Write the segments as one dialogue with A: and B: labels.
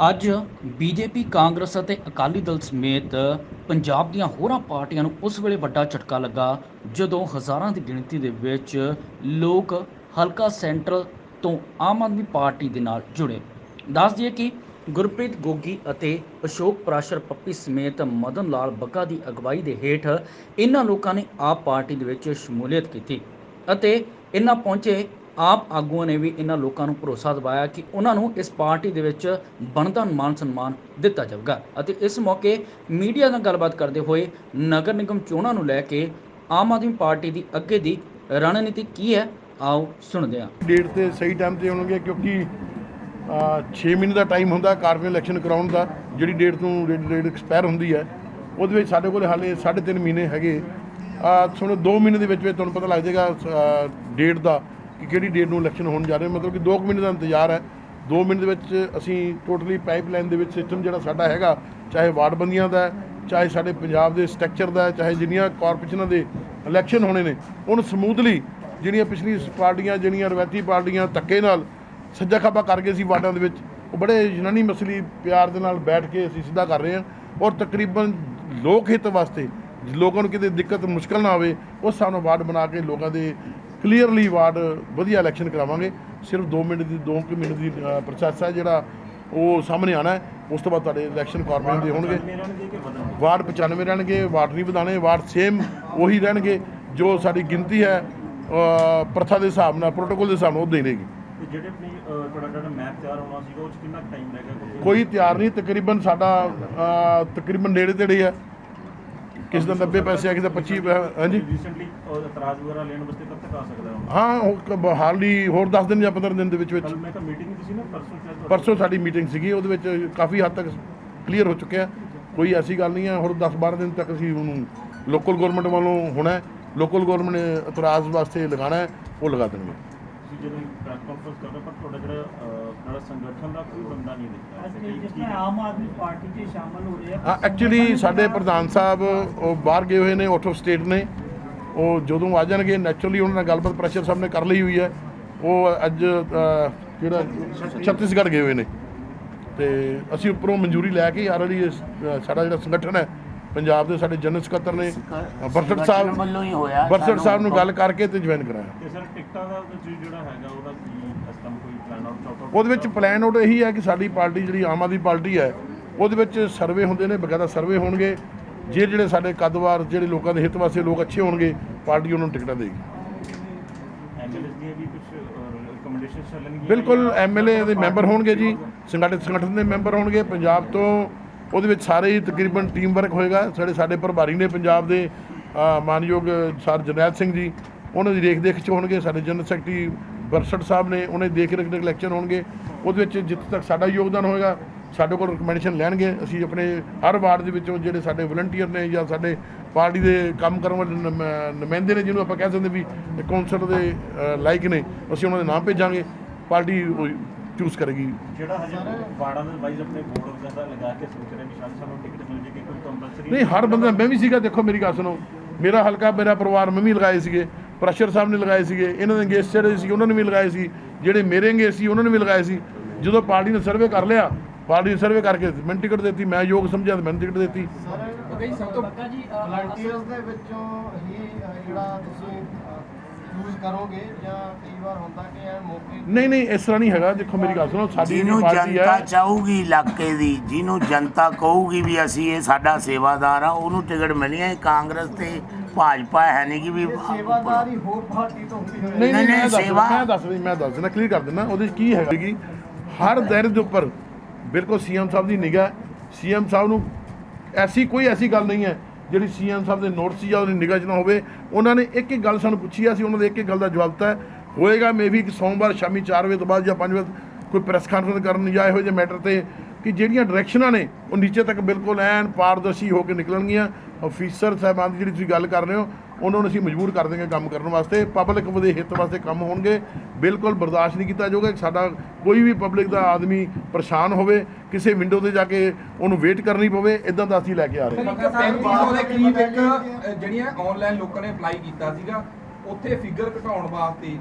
A: ਅੱਜ ਬੀਜੇਪੀ, ਕਾਂਗਰਸ ਅਤੇ ਅਕਾਲੀ ਦਲ ਸਮੇਤ ਪੰਜਾਬ ਦੀਆਂ ਹੋਰਾਂ ਪਾਰਟੀਆਂ ਨੂੰ ਉਸ ਵੇਲੇ ਵੱਡਾ ਝਟਕਾ ਲੱਗਾ, ਜਦੋਂ ਹਜ਼ਾਰਾਂ ਦੀ ਗਿਣਤੀ ਦੇ ਵਿੱਚ ਲੋਕ ਹਲਕਾ ਸੈਂਟਰਲ ਤੋਂ ਆਮ ਆਦਮੀ ਪਾਰਟੀ ਦੇ ਨਾਲ ਜੁੜੇ। ਦੱਸ ਦਈਏ ਕਿ ਗੁਰਪ੍ਰੀਤ ਗੋਗੀ ਅਤੇ ਅਸ਼ੋਕ ਪ੍ਰਾਸ਼ਰ ਪੱਪੀ ਸਮੇਤ ਮਦਨ ਲਾਲ ਬੱਗਾ ਦੀ ਅਗਵਾਈ ਦੇ ਹੇਠ ਇਹਨਾਂ ਲੋਕਾਂ ਨੇ ਆਪ ਪਾਰਟੀ ਦੇ ਵਿੱਚ ਸ਼ਮੂਲੀਅਤ ਕੀਤੀ ਅਤੇ ਇਹਨਾਂ ਪਹੁੰਚੇ ਆਪ ਆਗੂਆਂ ਨੇ ਵੀ ਇਹਨਾਂ ਲੋਕਾਂ ਨੂੰ ਭਰੋਸਾ ਦਿਵਾਇਆ ਕਿ ਉਹਨਾਂ ਨੂੰ ਇਸ ਪਾਰਟੀ ਦੇ ਵਿੱਚ ਬਣਦਾ ਮਾਨ ਸਨਮਾਨ ਦਿੱਤਾ ਜਾਵੇਗਾ ਅਤੇ ਇਸ ਮੌਕੇ ਮੀਡੀਆ ਨਾਲ ਗੱਲਬਾਤ ਕਰਦੇ ਹੋਏ ਨਗਰ ਨਿਗਮ ਚੋਣਾਂ ਨੂੰ ਲੈ ਕੇ ਆਮ ਆਦਮੀ ਪਾਰਟੀ ਦੀ ਅੱਗੇ ਦੀ ਰਣਨੀਤੀ ਕੀ ਹੈ, ਆਓ ਸੁਣਦੇ ਹਾਂ।
B: ਡੇਟ ਤੇ ਸਹੀ ਟਾਈਮ ਤੇ ਆਉਣਗੇ ਕਿਉਂਕਿ 6 ਮਹੀਨੇ ਦਾ ਟਾਈਮ ਹੁੰਦਾ ਕਾਰਪੋਰੇਸ਼ਨ ਇਲੈਕਸ਼ਨ ਕਰਾਉਣ ਦਾ, ਜਿਹੜੀ ਡੇਟ ਤੋਂ ਡੇਟ ਐਕਸਪਾਇਰ ਹੁੰਦੀ ਹੈ, ਉਹਦੇ ਵਿੱਚ ਸਾਡੇ ਕੋਲ ਹਾਲੇ 3.5 ਮਹੀਨੇ ਹੈਗੇ। ਆ ਤੁਹਾਨੂੰ 2 ਮਹੀਨੇ ਦੇ ਵਿੱਚ ਵਿੱਚ ਤੁਹਾਨੂੰ ਪਤਾ ਲੱਗ ਜਾਏਗਾ ਡੇਟ ਦਾ। ਕਿ ਕਿਹੜੀ ਡੇਟ ਨੂੰ ਇਲੈਕਸ਼ਨ ਹੋਣ ਜਾ ਰਹੇ ਮਤਲਬ ਕਿ 2 ਮਿੰਟ ਦਾ ਇੰਤਜ਼ਾਰ ਹੈ। 2 ਮਿੰਟ ਦੇ ਵਿੱਚ ਅਸੀਂ ਟੋਟਲੀ ਪਾਈਪਲਾਈਨ ਦੇ ਵਿੱਚ ਸਿਸਟਮ ਜਿਹੜਾ ਸਾਡਾ ਹੈਗਾ, ਚਾਹੇ ਵਾਰਡ ਬੰਦੀਆਂ ਦਾ ਚਾਹੇ ਸਾਡੇ ਪੰਜਾਬ ਦੇ ਸਟਰਕਚਰ ਦਾ ਚਾਹੇ ਜਿੰਨੀਆਂ ਕਾਰਪੋਰੇਸ਼ਨਾਂ ਦੇ ਇਲੈਕਸ਼ਨ ਹੋਣੇ ਨੇ, ਉਹਨੂੰ ਸਮੂਥਲੀ ਜਿਹੜੀਆਂ ਪਿਛਲੀ ਪਾਰਟੀਆਂ, ਜਿਹੜੀਆਂ ਰਵਾਇਤੀ ਪਾਰਟੀਆਂ ਧੱਕੇ ਨਾਲ ਸੱਜਾ ਖੱਬਾ ਕਰ ਗਏ ਸੀ ਵਾਰਡਾਂ ਦੇ ਵਿੱਚ, ਉਹ ਬੜੇ ਜਨਾਨੀ ਮਸਲੀ ਪਿਆਰ ਦੇ ਨਾਲ ਬੈਠ ਕੇ ਅਸੀਂ ਸਿੱਧਾ ਕਰ ਰਹੇ ਹਾਂ ਔਰ ਤਕਰੀਬਨ ਲੋਕ ਹਿੱਤ ਵਾਸਤੇ ਲੋਕਾਂ ਨੂੰ ਕਿਤੇ ਦਿੱਕਤ, ਮੁਸ਼ਕਲ ਨਾ ਆਵੇ ਉਸ ਹਿਸਾਬ ਨਾਲ ਵਾਰਡ ਬਣਾ ਕੇ ਲੋਕਾਂ ਦੇ ਕਲੀਅਰਲੀ ਵਾਰਡ ਵਧੀਆ ਇਲੈਕਸ਼ਨ ਕਰਾਵਾਂਗੇ। ਸਿਰਫ 2 ਮਿੰਟ ਦੀ 2 ਕੁ ਮਿੰਟ ਦੀ ਪ੍ਰੋਸੈਸ ਹੈ ਜਿਹੜਾ ਉਹ ਸਾਹਮਣੇ ਆਣਾ ਹੈ। ਉਸ ਤੋਂ ਬਾਅਦ ਤੁਹਾਡੇ ਇਲੈਕਸ਼ਨ ਕਾਰਪੋਰੇਸ਼ਨ ਦੇ ਹੋਣਗੇ। ਵਾਰਡ 95 ਰਹਿਣਗੇ ਵਾਰਡ ਨਹੀਂ ਵਧਾਣੇ ਵਾਰਡ ਸੇਮ ਉਹੀ ਰਹਿਣਗੇ। ਜੋ ਸਾਡੀ ਗਿਣਤੀ ਹੈ ਪ੍ਰਥਾ ਦੇ ਹਿਸਾਬ ਨਾਲ ਪ੍ਰੋਟੋਕੋਲ ਦੇ ਹਿਸਾਬ ਨਾਲ ਉਹ ਦੇਣਗੇ
C: ਤੇ ਜਿਹੜੇ ਆਪਣੀ ਅਹ, ਤੁਹਾਡਾ ਜਿਹੜਾ ਮੈਪ ਤਿਆਰ ਹੋਣਾ ਸੀਗਾ ਉਹ ਚ ਕਿੰਨਾ ਟਾਈਮ ਲੱਗੇਗਾ ਕਿਉਂਕਿ
B: ਕੋਈ ਤਿਆਰ ਨਹੀਂ ਤਕਰੀਬਨ ਸਾਡਾ ਤਕਰੀਬਨ ਨੇੜੇ ਤੇੜੇ ਹੈ। ਕਿਸ ਦਾ 90 ਪੈਸੇ ਆ ਕਿਸੇ ਦਾ 25 ਪੈ- ਹਾਂਜੀ?
C: ਰੀਸੈਂਟਲੀ ਇਤਰਾਜ਼ ਵਗੈਰਾ ਲੈਣ ਵਾਸਤੇ ਕਦ ਤੱਕ ਆ ਸਕਦਾ ਹੈ
B: ਹਾਂ ਉਹ ਕ- ਹਾਲੀ ਹੋਰ 10 ਦਿਨ ਜਾਂ 15 ਦਿਨ ਦੇ ਵਿੱਚ ਵਿੱਚ।
C: ਕੱਲ ਮੈਂ ਤਾਂ ਮੀਟਿੰਗ ਸੀ ਨਾ ਪਰਸੋਂ ਸ਼ਾਇਦ।
B: ਪਰਸੋਂ ਸਾਡੀ ਮੀਟਿੰਗ ਸੀਗੀ ਉਹਦੇ ਵਿੱਚ ਕਾਫੀ ਹੱਦ ਤੱਕ ਕਲੀਅਰ ਹੋ ਚੁੱਕਿਆ। ਕੋਈ ਐਸੀ ਗੱਲ ਨਹੀਂ ਹੈ ਹੋਰ 10 12 ਦਿਨ ਤੱਕ ਅਸੀਂ ਉਹਨੂੰ ਲੋਕਲ ਗਵਰਨਮੈਂਟ ਵੱਲੋਂ ਹੋਣਾ ਹੈ ਲੋਕਲ ਗਵਰਨਮੈਂਟ ਨੇ ਇਤਰਾਜ਼ ਵਾਸਤੇ ਲਗਾਉਣਾ ਹੈ ਉਹ ਲਗਾ ਦੇਣਗੇ।
C: ਤੁਸੀਂ ਜਦੋਂ ਪ੍ਰੈਸ ਕਾਨਫਰੰਸ ਕਰਦੇ ਹੋ, ਪਰ ਤੁਹਾਡਾ ਜਿਹੜਾ ਸੰਗਠਨ ਦਾ ਕੋਈ ਬੰਦਾ ਨਹੀਂ ਦਿਖਦਾ
D: ਅੱਜ
C: ਕੀ-
D: ਜਿਸ
C: ਕੀ-
D: ਤਰ੍ਹਾਂ ਆਮ ਆਦਮੀ ਪਾਰਟੀ 'ਚ ਸ਼ਾਮਲ ਹੋ ਰਹੇ ਆ
B: ਹਾਂ ਐਕਚੁਅਲੀ ਸਾਡੇ ਪ੍ਰਧਾਨ ਸਾਹਿਬ ਉਹ ਬਾਹਰ ਗਏ ਹੋਏ ਨੇ ਆਊਟ ਆਫ ਸਟੇਟ ਨੇ। ਉਹ ਜਦੋਂ ਆ ਜਾਣਗੇ ਨੈਚੁਰਲੀ ਉਹਨਾਂ ਨਾਲ ਗੱਲਬਾਤ ਪ੍ਰੈਸ਼ਰ ਸਾਹਿਬ ਨੇ ਕਰ ਲਈ ਹੋਈ ਹੈ। ਉਹ ਅੱਜ ਅ, ਜਿਹੜਾ ਛੱਤੀਸਗੜ੍ਹ ਗਏ ਹੋਏ ਨੇ। ਤੇ ਅਸੀਂ ਉੱਪਰੋਂ ਮਨਜ਼ੂਰੀ ਲੈ ਕੇ ਆਲਰੇਡੀ ਸਾਡਾ ਜਿਹੜਾ ਸੰਗਠਨ ਹੈ ਪੰਜਾਬ ਦੇ ਸਾਡੇ ਜਨਰਲ ਸਕੱਤਰ ਨੇ ਬਰਸਟ ਸਾਹਿਬ
E: ਵੱਲੋਂ ਹੀ ਹੋਇਆ
B: ਬਰਸਟ ਸਾਹਿਬ ਨੂੰ ਗੱਲ ਕਰਕੇ ਤੇ ਜੁਆਇਨ ਕਰਾਇਆ।
C: ਤੇ ਸਰ ਟਿਕਟਾਂ ਦਾ ਜਿਹੜਾ ਹੈਗਾ ਉਹਦਾ ਕੀ ਇਸ ਟਾਈਮ ਕੋਈ
B: ਉਹਦੇ ਵਿੱਚ ਪਲਾਨ ਆਊਟ ਇਹੀ ਹੈ ਕਿ ਸਾਡੀ ਪਾਰਟੀ ਜਿਹੜੀ ਆਮ ਆਦਮੀ ਪਾਰਟੀ ਹੈ, ਉਹਦੇ ਵਿੱਚ ਸਰਵੇ ਹੁੰਦੇ ਨੇ, ਬਕਾਇਦਾ ਸਰਵੇ ਹੋਣਗੇ। ਜੇ ਜਿਹੜੇ ਸਾਡੇ ਕੱਦਵਾਰ, ਜਿਹੜੇ ਲੋਕਾਂ ਦੇ ਹਿੱਤ ਵਾਸਤੇ ਲੋਕ ਅੱਛੇ ਹੋਣਗੇ, ਪਾਰਟੀ ਉਹਨਾਂ ਨੂੰ ਟਿਕਟਾਂ ਦੇਗੀ।
C: ਐਮਐਲਏ ਦੀਆਂ ਵੀ ਕੁਝ
B: ਬਿਲਕੁਲ ਐਮਐਲਏ ਦੇ ਮੈਂਬਰ ਹੋਣਗੇ ਜੀ ਸੰਗਠਿਤ ਸੰਗਠਨ ਦੇ ਮੈਂਬਰ ਹੋਣਗੇ। ਪੰਜਾਬ ਤੋਂ ਉਹਦੇ ਵਿੱਚ ਸਾਰੇ ਹੀ ਤਕਰੀਬਨ ਟੀਮ ਵਰਕ ਹੋਏਗਾ। ਸਾਡੇ ਸਾਡੇ ਪ੍ਰਭਾਰੀ ਨੇ ਪੰਜਾਬ ਦੇ ਮਾਨਯੋਗ ਸਰ ਜਰਨੈਲ ਸਿੰਘ ਜੀ, ਉਹਨਾਂ ਦੀ ਦੇਖ ਦੇਖ ਚ ਹੋਣਗੇ। ਸਾਡੇ ਜਨਰਲ ਸੈਕਟਰੀ ਬਰਸਟ ਸਾਹਿਬ ਨੇ ਉਹਨਾਂ ਦੇਖ ਰੇਖ ਦੇ ਇਲੈਕਸ਼ਨ ਹੋਣਗੇ ਉਹਦੇ ਵਿੱਚ ਜਿੱਥੇ ਤੱਕ ਸਾਡਾ ਯੋਗਦਾਨ ਹੋਏਗਾ ਸਾਡੇ ਕੋਲ ਰਿਕਮੈਂਡੇਸ਼ਨ ਲੈਣਗੇ ਅਸੀਂ ਆਪਣੇ ਹਰ ਵਾਰਡ ਦੇ ਵਿੱਚੋਂ ਜਿਹੜੇ ਸਾਡੇ ਵਲੰਟੀਅਰ ਨੇ ਜਾਂ ਸਾਡੇ ਪਾਰਟੀ ਦੇ ਕੰਮ ਕਰਨ ਵਾਲੇ ਨੁਮ- ਨੁਮਾਇੰਦੇ ਨੇ ਜਿਹਨੂੰ ਆਪਾਂ ਕਹਿ ਸਕਦੇ ਵੀ ਕੌਂਸਲ ਦੇ ਲਾਈਕ ਨੇ ਅਸੀਂ ਉਹਨਾਂ ਦੇ ਨਾਮ ਭੇਜਾਂਗੇ ਪਾਰਟੀ ਚੂਜ਼ ਕਰੇਗੀ।
C: ਜਿਹੜਾ ਹਜੇ ਵਾਰਡਾਂ ਦੇ ਵਾਈਜ਼ ਆਪਣੇ ਬੋਰਡ ਵਗੈਰਾ ਲਗਾ ਕੇ ਸੋਚ ਰਹੇ ਵੀ ਸ਼ਾਇਦ ਸਾਨੂੰ ਟਿਕਟ ਮਿਲ ਜੇਗੀ ਕੋਈ ਕੰਪਲਸਰੀ
B: ਨਹੀਂ ਹਰ ਬੰਦਾ ਮੈਂ ਵੀ ਸੀਗਾ ਦੇਖੋ ਮੇਰੀ ਗੱਲ ਸੁਣੋ ਮੇਰਾ ਹਲਕਾ ਮੇਰਾ ਪਰਿਵਾਰ ਮੈਂ ਵੀ ਲਗਾਏ ਸੀਗੇ। ਪ੍ਰੈਸ਼ਰ ਸਾਹਿਬ ਨੇ ਲਗਾਏ ਸੀਗੇ ਇਹਨਾਂ ਦੇ ਅੰਗੇਜ ਜਿਹੜੇ ਸੀ ਉਹਨਾਂ ਨੇ ਵੀ ਲਗਾਏ ਸੀ ਜਿਹੜੇ ਮੇਰੇ ਅੰਗੇਜ ਸੀ ਉਹਨਾਂ ਨੇ ਵੀ ਲਗਾਏ ਸੀ। ਜਦੋਂ ਪਾਰਟੀ ਨੇ ਸਰਵੇ ਕਰ ਲਿਆ ਪਾਰਟੀ ਨੇ ਸਰਵੇ ਕਰਕੇ ਮੈਨੂੰ ਟਿਕਟ ਦਿੱਤੀ ਮੈਂ ਯੋਗ ਸਮਝਿਆ ਤੇ ਮੈਨੂੰ ਟਿਕਟ ਦਿੱਤੀ।
D: ਬੱਗਾ ਜੀ ਅ,
F: ਵਲੰਟੀਅਰਸ ਦੇ ਵਿੱਚੋਂ ਹੀ ਅ, ਜਿਹੜਾ ਤੁਸੀਂ ਯੂਜ਼ ਕਰੋਗੇ ਜਾਂ ਕਈ ਵਾਰ ਹੁੰਦਾ ਕਿ ਇਹ ਮੌਕੇ
B: ਨਹੀਂ ਨਹੀਂ ਇਸ ਤਰ੍ਹਾਂ ਨਹੀਂ ਹੈਗਾ ਦੇਖੋ ਮੇਰੀ ਗੱਲ ਸੁਣੋ ਸਾਡੀ ਜਿਹੜੀ
E: ਜਿਹਨੂੰ ਜਨਤਾ ਚਾਹੂਗੀ ਇਲਾਕੇ ਦੀ ਜਿਹਨੂੰ ਜਨਤਾ ਕਹੂਗੀ ਵੀ ਅਸੀਂ ਇਹ ਸਾਡਾ ਸੇਵਾਦਾਰ ਆ ਉਹਨੂੰ ਟਿਕਟ ਮਿਲਣੀ ਹੈ ਕਾਂਗਰਸ ਤੇ ਭਾਜਪਾ ਹੈ ਨਹੀਂ ਕਿ ਵੀ
F: ਸੇਵਾਦਾਰੀ ਹੋਰ ਪਾਰਟੀ ਤੋਂ ਹੁੰਦੀ ਹੋਵੇ
B: ਨਹੀਂ ਨਹੀਂ
E: ਨਹੀਂ,
B: ਮੈਂ ਦੱਸ
E: ਸੇਵਾ-
B: ਮੈਂ ਦੱਸ ਮੈਂ ਦੱਸ ਦਿੰਦਾ ਕਲੀਅਰ ਕਰ ਦਿੰਦਾ ਉਹਦੇ 'ਚ ਕੀ ਹੈਗਾ ਕਿ ਹਰ ਦਾਇਰੇ ਦੇ ਉੱਪਰ ਬਿਲਕੁਲ ਸੀਐਮ ਸਾਹਿਬ ਦੀ ਨਿਗਾਹ ਸੀਐਮ ਸਾਹਿਬ ਨੂੰ ਐਸੀ ਕੋਈ ਐਸੀ ਗੱਲ ਨਹੀਂ ਹੈ ਜਿਹੜੀ ਸੀਐਮ ਸਾਹਿਬ ਦੇ ਨੋਟਿਸ ਜਾਂ ਉਹਦੀ ਨਿਗਾਹ 'ਚ ਨਾ ਹੋਵੇ। ਉਹਨਾਂ ਨੇ ਇੱਕ ਇੱਕ ਗੱਲ ਸਾਨੂੰ ਪੁੱਛੀ ਆ ਅਸੀਂ ਉਹਨਾਂ ਦੇ ਇੱਕ ਇੱਕ ਗੱਲ ਦਾ ਜਵਾਬ ਦਿੱਤਾ। ਹੈ। ਹੋਏਗਾ ਮੇਬੀ ਕਿ ਸੋਮਵਾਰ ਸ਼ਾਮੀ 4 ਵਜੇ ਤੋਂ ਬਾਅਦ ਜਾਂ 5 ਵਜੇ ਕੋਈ ਪ੍ਰੈਸ ਕਾਨਫਰੰਸ ਕਰਨ ਜਾਂ ਇਹੋ ਜਿਹੇ ਮੈਟਰ ਤੇ ਕਿ ਜਿਹੜੀਆਂ ਡਾਇਰੈਕਸ਼ਨਾਂ ਨੇ ਉਹ ਨੀਚੇ ਤੱਕ ਬਿਲਕੁਲ ਐਨ ਪਾਰਦਰਸ਼ੀ ਹੋ ਕੇ ਨਿਕਲਣਗੀਆਂ। ਅਫੀਸਰ ਸਾਹਿਬਾਨ ਦੀ ਜਿਹੜੀ ਤੁਸੀਂ ਗੱਲ ਕਰ ਰਹੇ ਹੋ ਉਹਨਾਂ ਨੂੰ ਅਸੀਂ ਮਜਬੂਰ ਕਰ ਦੇਂਗੇ ਕੰਮ ਕਰਨ ਵਾਸਤੇ। ਪਬਲਿਕ ਦੇ ਹਿੱਤ ਵਾਸਤੇ ਕੰਮ ਹੋਣਗੇ। ਬਿਲਕੁਲ ਬਰਦਾਸ਼ਤ ਨਹੀਂ ਕੀਤਾ ਜਾਊਗਾ ਕਿ ਸਾਡਾ ਕੋਈ ਵੀ ਪਬਲਿਕ ਦਾ ਆਦਮੀ ਪਰੇਸ਼ਾਨ ਹੋਵੇ ਕਿਸੇ ਵਿੰਡੋ ਤੇ ਜਾ ਕੇ ਉਹਨੂੰ ਵੇਟ ਕਰਨੀ ਪਵੇ ਇਦਾਂ ਦਾ ਅਸੀਂ ਲੈ ਕੇ ਆ ਰਹੇ ਹਾਂ।
G: ਮਤਲਬ 3500 ਦੇ ਕਰੀਬ ਇੱਕ ਅ, ਜਿਹੜੀਆਂ ਆਨਲਾਈਨ ਲੋਕਾਂ ਨੇ ਅਪਲਾਈ ਕੀਤਾ ਸੀਗਾ ਉੱਥੇ ਫਿਗਰ ਘਟਾਉਣ ਵਾਸਤੇ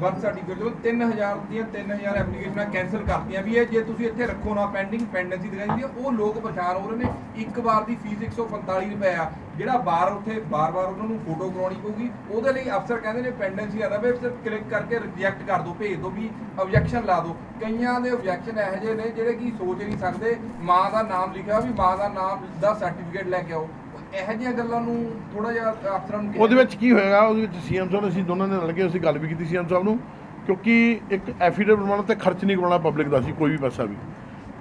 G: ਬਰਥ ਸਰਟੀਫਿਕੇਟ ਜੋ 3000 ਦੀਆਂ 3000 ਐਪਲੀਕੇਸ਼ਨਾਂ ਕੈਨਸਲ ਕਰਤੀਆਂ ਵੀ ਇਹ ਜੇ ਤੁਸੀਂ ਇੱਥੇ ਰੱਖੋ ਨਾ ਪੈਂਡਿੰਗ ਪੈਂਡੈਂਸੀ ਦਿਖਾਈ ਜਾਂਦੀ ਉਹ ਲੋਕ ਪਛਾਣ ਹੋ ਰਹੇ ਨੇ। ਇੱਕ ਵਾਰ ਦੀ ਫੀਸ 145 ਰੁਪਏ ਆ। ਜਿਹੜਾ ਬਾਰ ਉੱਥੇ ਬਾਰ-ਬਾਰ ਉਹਨਾਂ ਨੂੰ ਫੋਟੋ ਕਰਾਉਣੀ ਪਊਗੀ। ਉਹਦੇ ਲਈ ਅਫਸਰ ਕਹਿੰਦੇ ਨੇ ਪੈਂਡੈਂਸੀ ਆ ਰਵੇ ਸਿਰਫ ਕਲਿੱਕ ਕਰਕੇ ਰਿਜੈਕਟ ਕਰ ਦਿਓ, ਭੇਜ ਦਿਓ ਵੀ ਆਬਜੈਕਸ਼ਨ ਲਾ ਦਿਓ। ਕਈਆਂ ਦੇ ਆਬਜੈਕਸ਼ਨ ਇਹੋ ਜਿਹੇ ਨੇ ਜਿਹੜੇ ਕਿ ਸੋਚ ਨਹੀਂ ਸਕਦੇ। ਮਾਂ ਦਾ ਨਾਮ ਲਿਖਿਆ ਵੀ ਮਾਂ ਦਾ ਨਾਮ ਦਾ ਸਰਟੀਫਿਕੇਟ ਲੈ ਕੇ ਆਓ। ਇਹੋ ਜਿਹੀਆਂ ਗੱਲਾਂ ਨੂੰ ਥੋੜਾ ਜਿਹਾ ਅਫਸਰਾਂ ਨੂੰ
B: ਉਹਦੇ ਵਿੱਚ ਕੀ ਹੋਏਗਾ ਉਹਦੇ ਵਿੱਚ ਸੀਐਮ ਸਾਹਿਬ ਅਸੀਂ ਦੋਨਾਂ ਨੇ ਰਲ ਕੇ ਅਸੀਂ ਗੱਲ ਵੀ ਕੀਤੀ ਸੀਐਮ ਸਾਹਿਬ ਨੂੰ ਕਿਉਂਕਿ ਇੱਕ ਐਫੀਡੇਵਿਟ ਬਣਾਉਣਾ ਤੇ ਖਰਚ ਨਹੀਂ ਕਰਾਉਣਾ ਪਬਲਿਕ ਦਾ ਸੀ ਕੋਈ ਵੀ ਪੈਸਾ ਵੀ।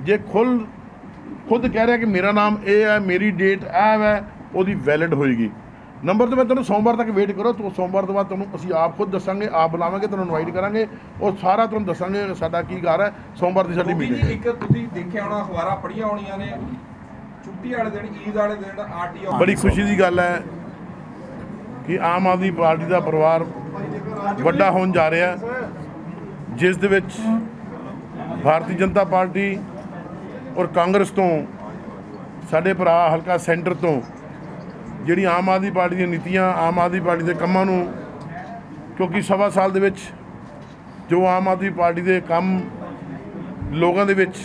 B: ਜੇ ਖੁੱਲ ਖੁਦ ਕਹਿ ਰਿਹਾ ਕਿ ਮੇਰਾ ਨਾਮ ਇਹ ਹੈ ਮੇਰੀ ਡੇਟ ਇਹ ਹੈ ਉਹਦੀ ਵੈਲਿਡ ਹੋਏਗੀ। ਨੰਬਰ ਤੇ ਮੈਂ ਤੁਹਾਨੂੰ ਸੋਮਵਾਰ ਤੱਕ ਵੇਟ ਕਰੋ ਤੋਂ ਸੋਮਵਾਰ ਤੋਂ ਬਾਅਦ ਤੁਹਾਨੂੰ ਅਸੀਂ ਆਪ ਖੁਦ ਦੱਸਾਂਗੇ ਆਪ ਬੁਲਾਵਾਂਗੇ ਤੁਹਾਨੂੰ ਇਨਵਾਈਟ ਕਰਾਂਗੇ ਉਹ ਸਾਰਾ ਤੁਹਾਨੂੰ ਦੱਸਾਂਗੇ ਸਾਡਾ ਕੀ ਘਰ ਹੈ ਸੋਮਵਾਰ ਦੀ ਸਾਡੀ ਮੀਟਿੰਗ
G: ਇੱਕ ਤੁਸੀਂ ਦੇਖਿਆ ਹੋਣਾ ਅਖਬਾਰਾਂ ਪੜ੍ਹੀਆਂ ਹੋਣੀਆਂ ਨੇ ਛੁੱਟੀ ਵਾਲੇ ਦਿਨ ਈਦ ਵਾਲੇ ਦਿਨ ਆਰਟੀਓ
B: ਬੜੀ ਖੁਸ਼ੀ ਦੀ ਗੱਲ ਹੈ ਕਿ ਆਮ ਆਦਮੀ ਪਾਰਟੀ ਦਾ ਪਰਿਵਾਰ ਵੱਡਾ ਹੋਣ ਜਾ ਰਿਹਾ ਜਿਸ ਦੇ ਵਿੱਚ ਭਾਰਤੀ ਜਨਤਾ ਪਾਰਟੀ ਔਰ ਕਾਂਗਰਸ ਤੋਂ ਸਾਡੇ ਭਰਾ ਹਲਕਾ ਸੈਂਟਰ ਤੋਂ ਜਿਹੜੀ ਆਮ ਆਦਮੀ ਪਾਰਟੀ ਦੀਆਂ ਨੀਤੀਆਂ ਆਮ ਆਦਮੀ ਪਾਰਟੀ ਦੇ ਕੰਮਾਂ ਨੂੰ ਕਿਉਂਕਿ ਸਵਾ ਸਾਲ ਦੇ ਵਿੱਚ ਜੋ ਆਮ ਆਦਮੀ ਪਾਰਟੀ ਦੇ ਕੰਮ ਲੋਕਾਂ ਦੇ ਵਿੱਚ